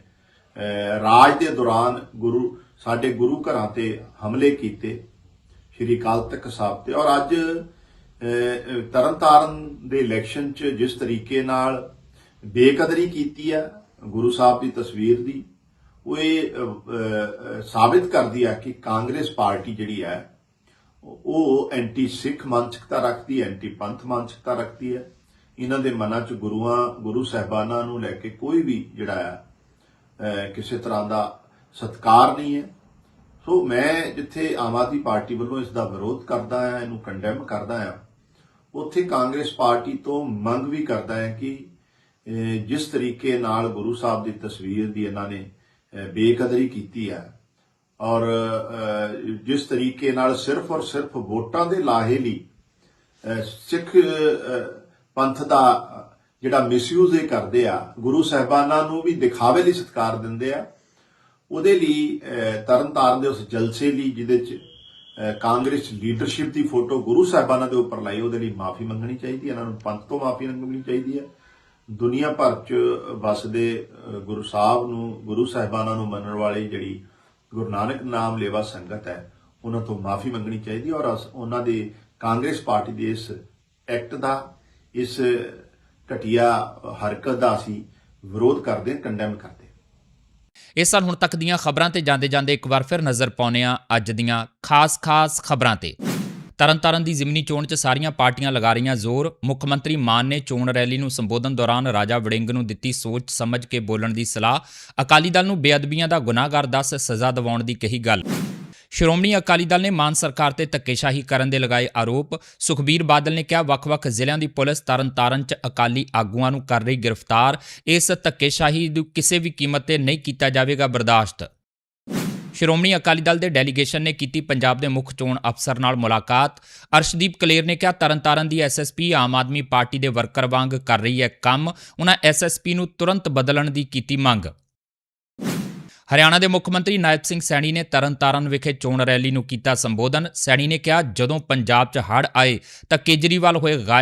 K: ਰਾਜ ਦੇ ਦੌਰਾਨ ਗੁਰੂ, ਸਾਡੇ ਗੁਰੂ ਘਰਾਂ ਤੇ ਹਮਲੇ ਕੀਤੇ, ਸ਼੍ਰੀ ਅਕਾਲ ਤਖਤ ਸਾਹਿਬ ਤੇ। ਔਰ ਅੱਜ ਤਰਨਤਾਰਨ ਦੇ ਇਲੈਕਸ਼ਨ 'ਚ ਜਿਸ ਤਰੀਕੇ ਨਾਲ ਬੇਕਦਰੀ ਕੀਤੀ ਆ ਗੁਰੂ ਸਾਹਿਬ ਦੀ ਤਸਵੀਰ ਦੀ। ਉਹ ਇਹ ਸਾਬਿਤ ਕਰਦੀ ਆ ਕਿ ਕਾਂਗਰਸ ਪਾਰਟੀ ਜਿਹੜੀ ਹੈ ਉਹ ਐਂਟੀ ਸਿੱਖ ਮਾਨਸਿਕਤਾ ਰੱਖਦੀ ਹੈ ਐਂਟੀ ਪੰਥ ਮਾਨਸਿਕਤਾ ਰੱਖਦੀ ਹੈ ਇਹਨਾਂ ਦੇ ਮਨਾਂ 'ਚ ਗੁਰੂਆਂ, ਗੁਰੂ ਸਾਹਿਬਾਨਾਂ ਨੂੰ ਲੈ ਕੇ ਕੋਈ ਵੀ ਜਿਹੜਾ ਹੈ ਕਿਸੇ ਤਰ੍ਹਾਂ ਦਾ ਸਤਕਾਰ ਨਹੀਂ ਹੈ। ਸੋ ਮੈਂ ਜਿੱਥੇ ਆਮ ਆਦਮੀ ਪਾਰਟੀ ਵੱਲੋਂ ਇਸ ਦਾ ਵਿਰੋਧ ਕਰਦਾ ਹਾਂ ਇਹਨੂੰ ਕੰਡੈਮ ਕਰਦਾ ਹਾਂ ਉੱਥੇ ਕਾਂਗਰਸ ਪਾਰਟੀ ਤੋਂ ਮੰਗ ਵੀ ਕਰਦਾ ਹੈ ਕਿ ਜਿਸ ਤਰੀਕੇ ਨਾਲ ਗੁਰੂ ਸਾਹਿਬ ਦੀ ਤਸਵੀਰ ਦੀ ਇਹਨਾਂ ਨੇ ਬੇਕਦਰੀ ਕੀਤੀ ਹੈ ਔਰ ਜਿਸ ਤਰੀਕੇ ਨਾਲ ਸਿਰਫ ਔਰ ਸਿਰਫ ਵੋਟਾਂ ਦੇ ਲਾਹੇ ਲਈ ਸਿੱਖ ਪੰਥ ਦਾ ਜਿਹੜਾ ਮਿਸਯੂਜ਼ ਇਹ ਕਰਦੇ ਆ, ਗੁਰੂ ਸਾਹਿਬਾਨਾਂ ਨੂੰ ਵੀ ਦਿਖਾਵੇ ਲਈ ਸਤਿਕਾਰ ਦਿੰਦੇ ਆ, ਉਹਦੇ ਲਈ ਤਰਨਤਾਰਨ ਦੇ ਉਸ ਜਲਸੇ ਲਈ ਜਿਹਦੇ ਚ ਕਾਂਗਰਸ ਲੀਡਰਸ਼ਿਪ ਦੀ ਫੋਟੋ ਗੁਰੂ ਸਾਹਿਬਾਨਾਂ ਦੇ ਉੱਪਰ ਲਾਈ, ਉਹਦੇ ਲਈ ਮਾਫੀ ਮੰਗਣੀ ਚਾਹੀਦੀ ਹੈ, ਇਹਨਾਂ ਨੂੰ ਪੰਥ ਤੋਂ ਮਾਫੀ ਮੰਗਣੀ ਚਾਹੀਦੀ ਹੈ। ਦੁਨੀਆ ਭਰ ਚ ਵਸਦੇ ਗੁਰੂ ਸਾਹਿਬ ਨੂੰ, ਗੁਰੂ ਸਾਹਿਬਾਨਾਂ ਨੂੰ ਮੰਨਣ ਵਾਲੀ ਜਿਹੜੀ ਗੁਰੂ ਨਾਨਕ ਨਾਮ ਲੇਵਾ ਸੰਗਤ ਹੈ, ਉਹਨਾਂ ਤੋਂ ਮਾਫੀ ਮੰਗਣੀ ਚਾਹੀਦੀ ਔਰ ਅਸ- ਉਹਨਾਂ ਦੇ ਕਾਂਗਰਸ ਪਾਰਟੀ ਦੇ ਇਸ ਐਕਟ ਦਾ, ਇਸ ਘਟੀਆ ਹਰਕਤ ਦਾ ਅਸੀਂ ਵਿਰੋਧ ਕਰਦੇ ਕੰਡੈਮ ਕਰਦੇ
A: ਇਸ ਸਾਲ ਹੁਣ ਤੱਕ ਦੀਆਂ ਖਬਰਾਂ ਤੇ ਜਾਂਦੇ ਜਾਂਦੇ ਇੱਕ ਵਾਰ ਫਿਰ ਨਜ਼ਰ ਪਾਉਂਦੇ ਹਾਂ ਅੱਜ ਦੀਆਂ ਖਾਸ-ਖਾਸ ਖਬਰਾਂ ਤੇ। ਤਰਨਤਾਰਨ ਦੀ ਜ਼ਿਮਨੀ ਚੋਣ 'ਚ ਸਾਰੀਆਂ ਪਾਰਟੀਆਂ ਲਗਾ ਰਹੀਆਂ ਜ਼ੋਰ। ਮੁੱਖ ਮੰਤਰੀ ਮਾਨ ਨੇ ਚੋਣ ਰੈਲੀ ਨੂੰ ਸੰਬੋਧਨ ਦੌਰਾਨ ਰਾਜਾ ਵੜਿੰਗ ਨੂੰ ਦਿੱਤੀ ਸੋਚ ਸਮਝ ਕੇ ਬੋਲਣ ਦੀ ਸਲਾਹ। ਅਕਾਲੀ ਦਲ ਨੂੰ ਬੇਅਦਬੀਆਂ ਦਾ ਗੁਨਾਹਗਾਰ ਦੱਸ ਸਜ਼ਾ ਦਿਵਾਉਣ ਦੀ ਕਹੀ ਗੱਲ। ਸ਼੍ਰੋਮਣੀ ਅਕਾਲੀ ਦਲ ਨੇ ਮਾਨ ਸਰਕਾਰ ਤੇ ਧੱਕੇਸ਼ਾਹੀ ਕਰਨ ਦੇ ਲਗਾਏ ਆਰੋਪ। ਸੁਖਬੀਰ ਬਾਦਲ ਨੇ ਕਿਹਾ, ਵੱਖ-ਵੱਖ ਜ਼ਿਲ੍ਹਿਆਂ ਦੀ ਪੁਲਿਸ ਤਰਨਤਾਰਨ 'ਚ ਅਕਾਲੀ ਆਗੂਆਂ ਨੂੰ ਕਰ ਰਹੀ ਗ੍ਰਿਫਤਾਰ। ਇਸ ਧੱਕੇਸ਼ਾਹੀ ਨੂੰ ਕਿਸੇ ਵੀ ਕੀਮਤ ਤੇ ਨਹੀਂ ਕੀਤਾ ਜਾਵੇਗਾ ਬਰਦਾਸ਼ਤ। ਸ਼੍ਰੋਮਣੀ ਅਕਾਲੀ ਦਲ ਦੇ ਡੈਲੀਗੇਸ਼ਨ ਨੇ ਕੀਤੀ ਪੰਜਾਬ ਦੇ ਮੁੱਖ ਚੋਣ ਅਫਸਰ ਨਾਲ ਮੁਲਾਕਾਤ। ਅਰਸ਼ਦੀਪ ਕਲੇਰ ਨੇ ਕਿਹਾ, ਤਰਨਤਾਰਨ ਦੀ ਐਸਐਸਪੀ ਆਮ ਆਦਮੀ ਪਾਰਟੀ ਦੇ ਵਰਕਰ ਵਾਂਗ ਕਰ ਰਹੀ ਹੈ ਕੰਮ। ਉਹਨਾਂ ਐਸਐਸਪੀ ਨੂੰ ਤੁਰੰਤ ਬਦਲਣ ਦੀ ਕੀਤੀ ਮੰਗ। ਹਰਿਆਣਾ ਦੇ ਮੁੱਖ ਮੰਤਰੀ ਨਾਇਬ ਸਿੰਘ ਸੈਣੀ ਨੇ ਤਰਨਤਾਰਨ ਵਿਖੇ ਚੋਣ ਰੈਲੀ ਨੂੰ ਕੀਤਾ ਸੰਬੋਧਨ। ਸੈਣੀ ਨੇ ਕਿਹਾ, ਜਦੋਂ ਪੰਜਾਬ 'ਚ ਹੜ੍ਹ ਆਏ ਤਾਂ ਕੇਜਰੀਵਾਲ ਹੋਏ ਗਾਇਬ।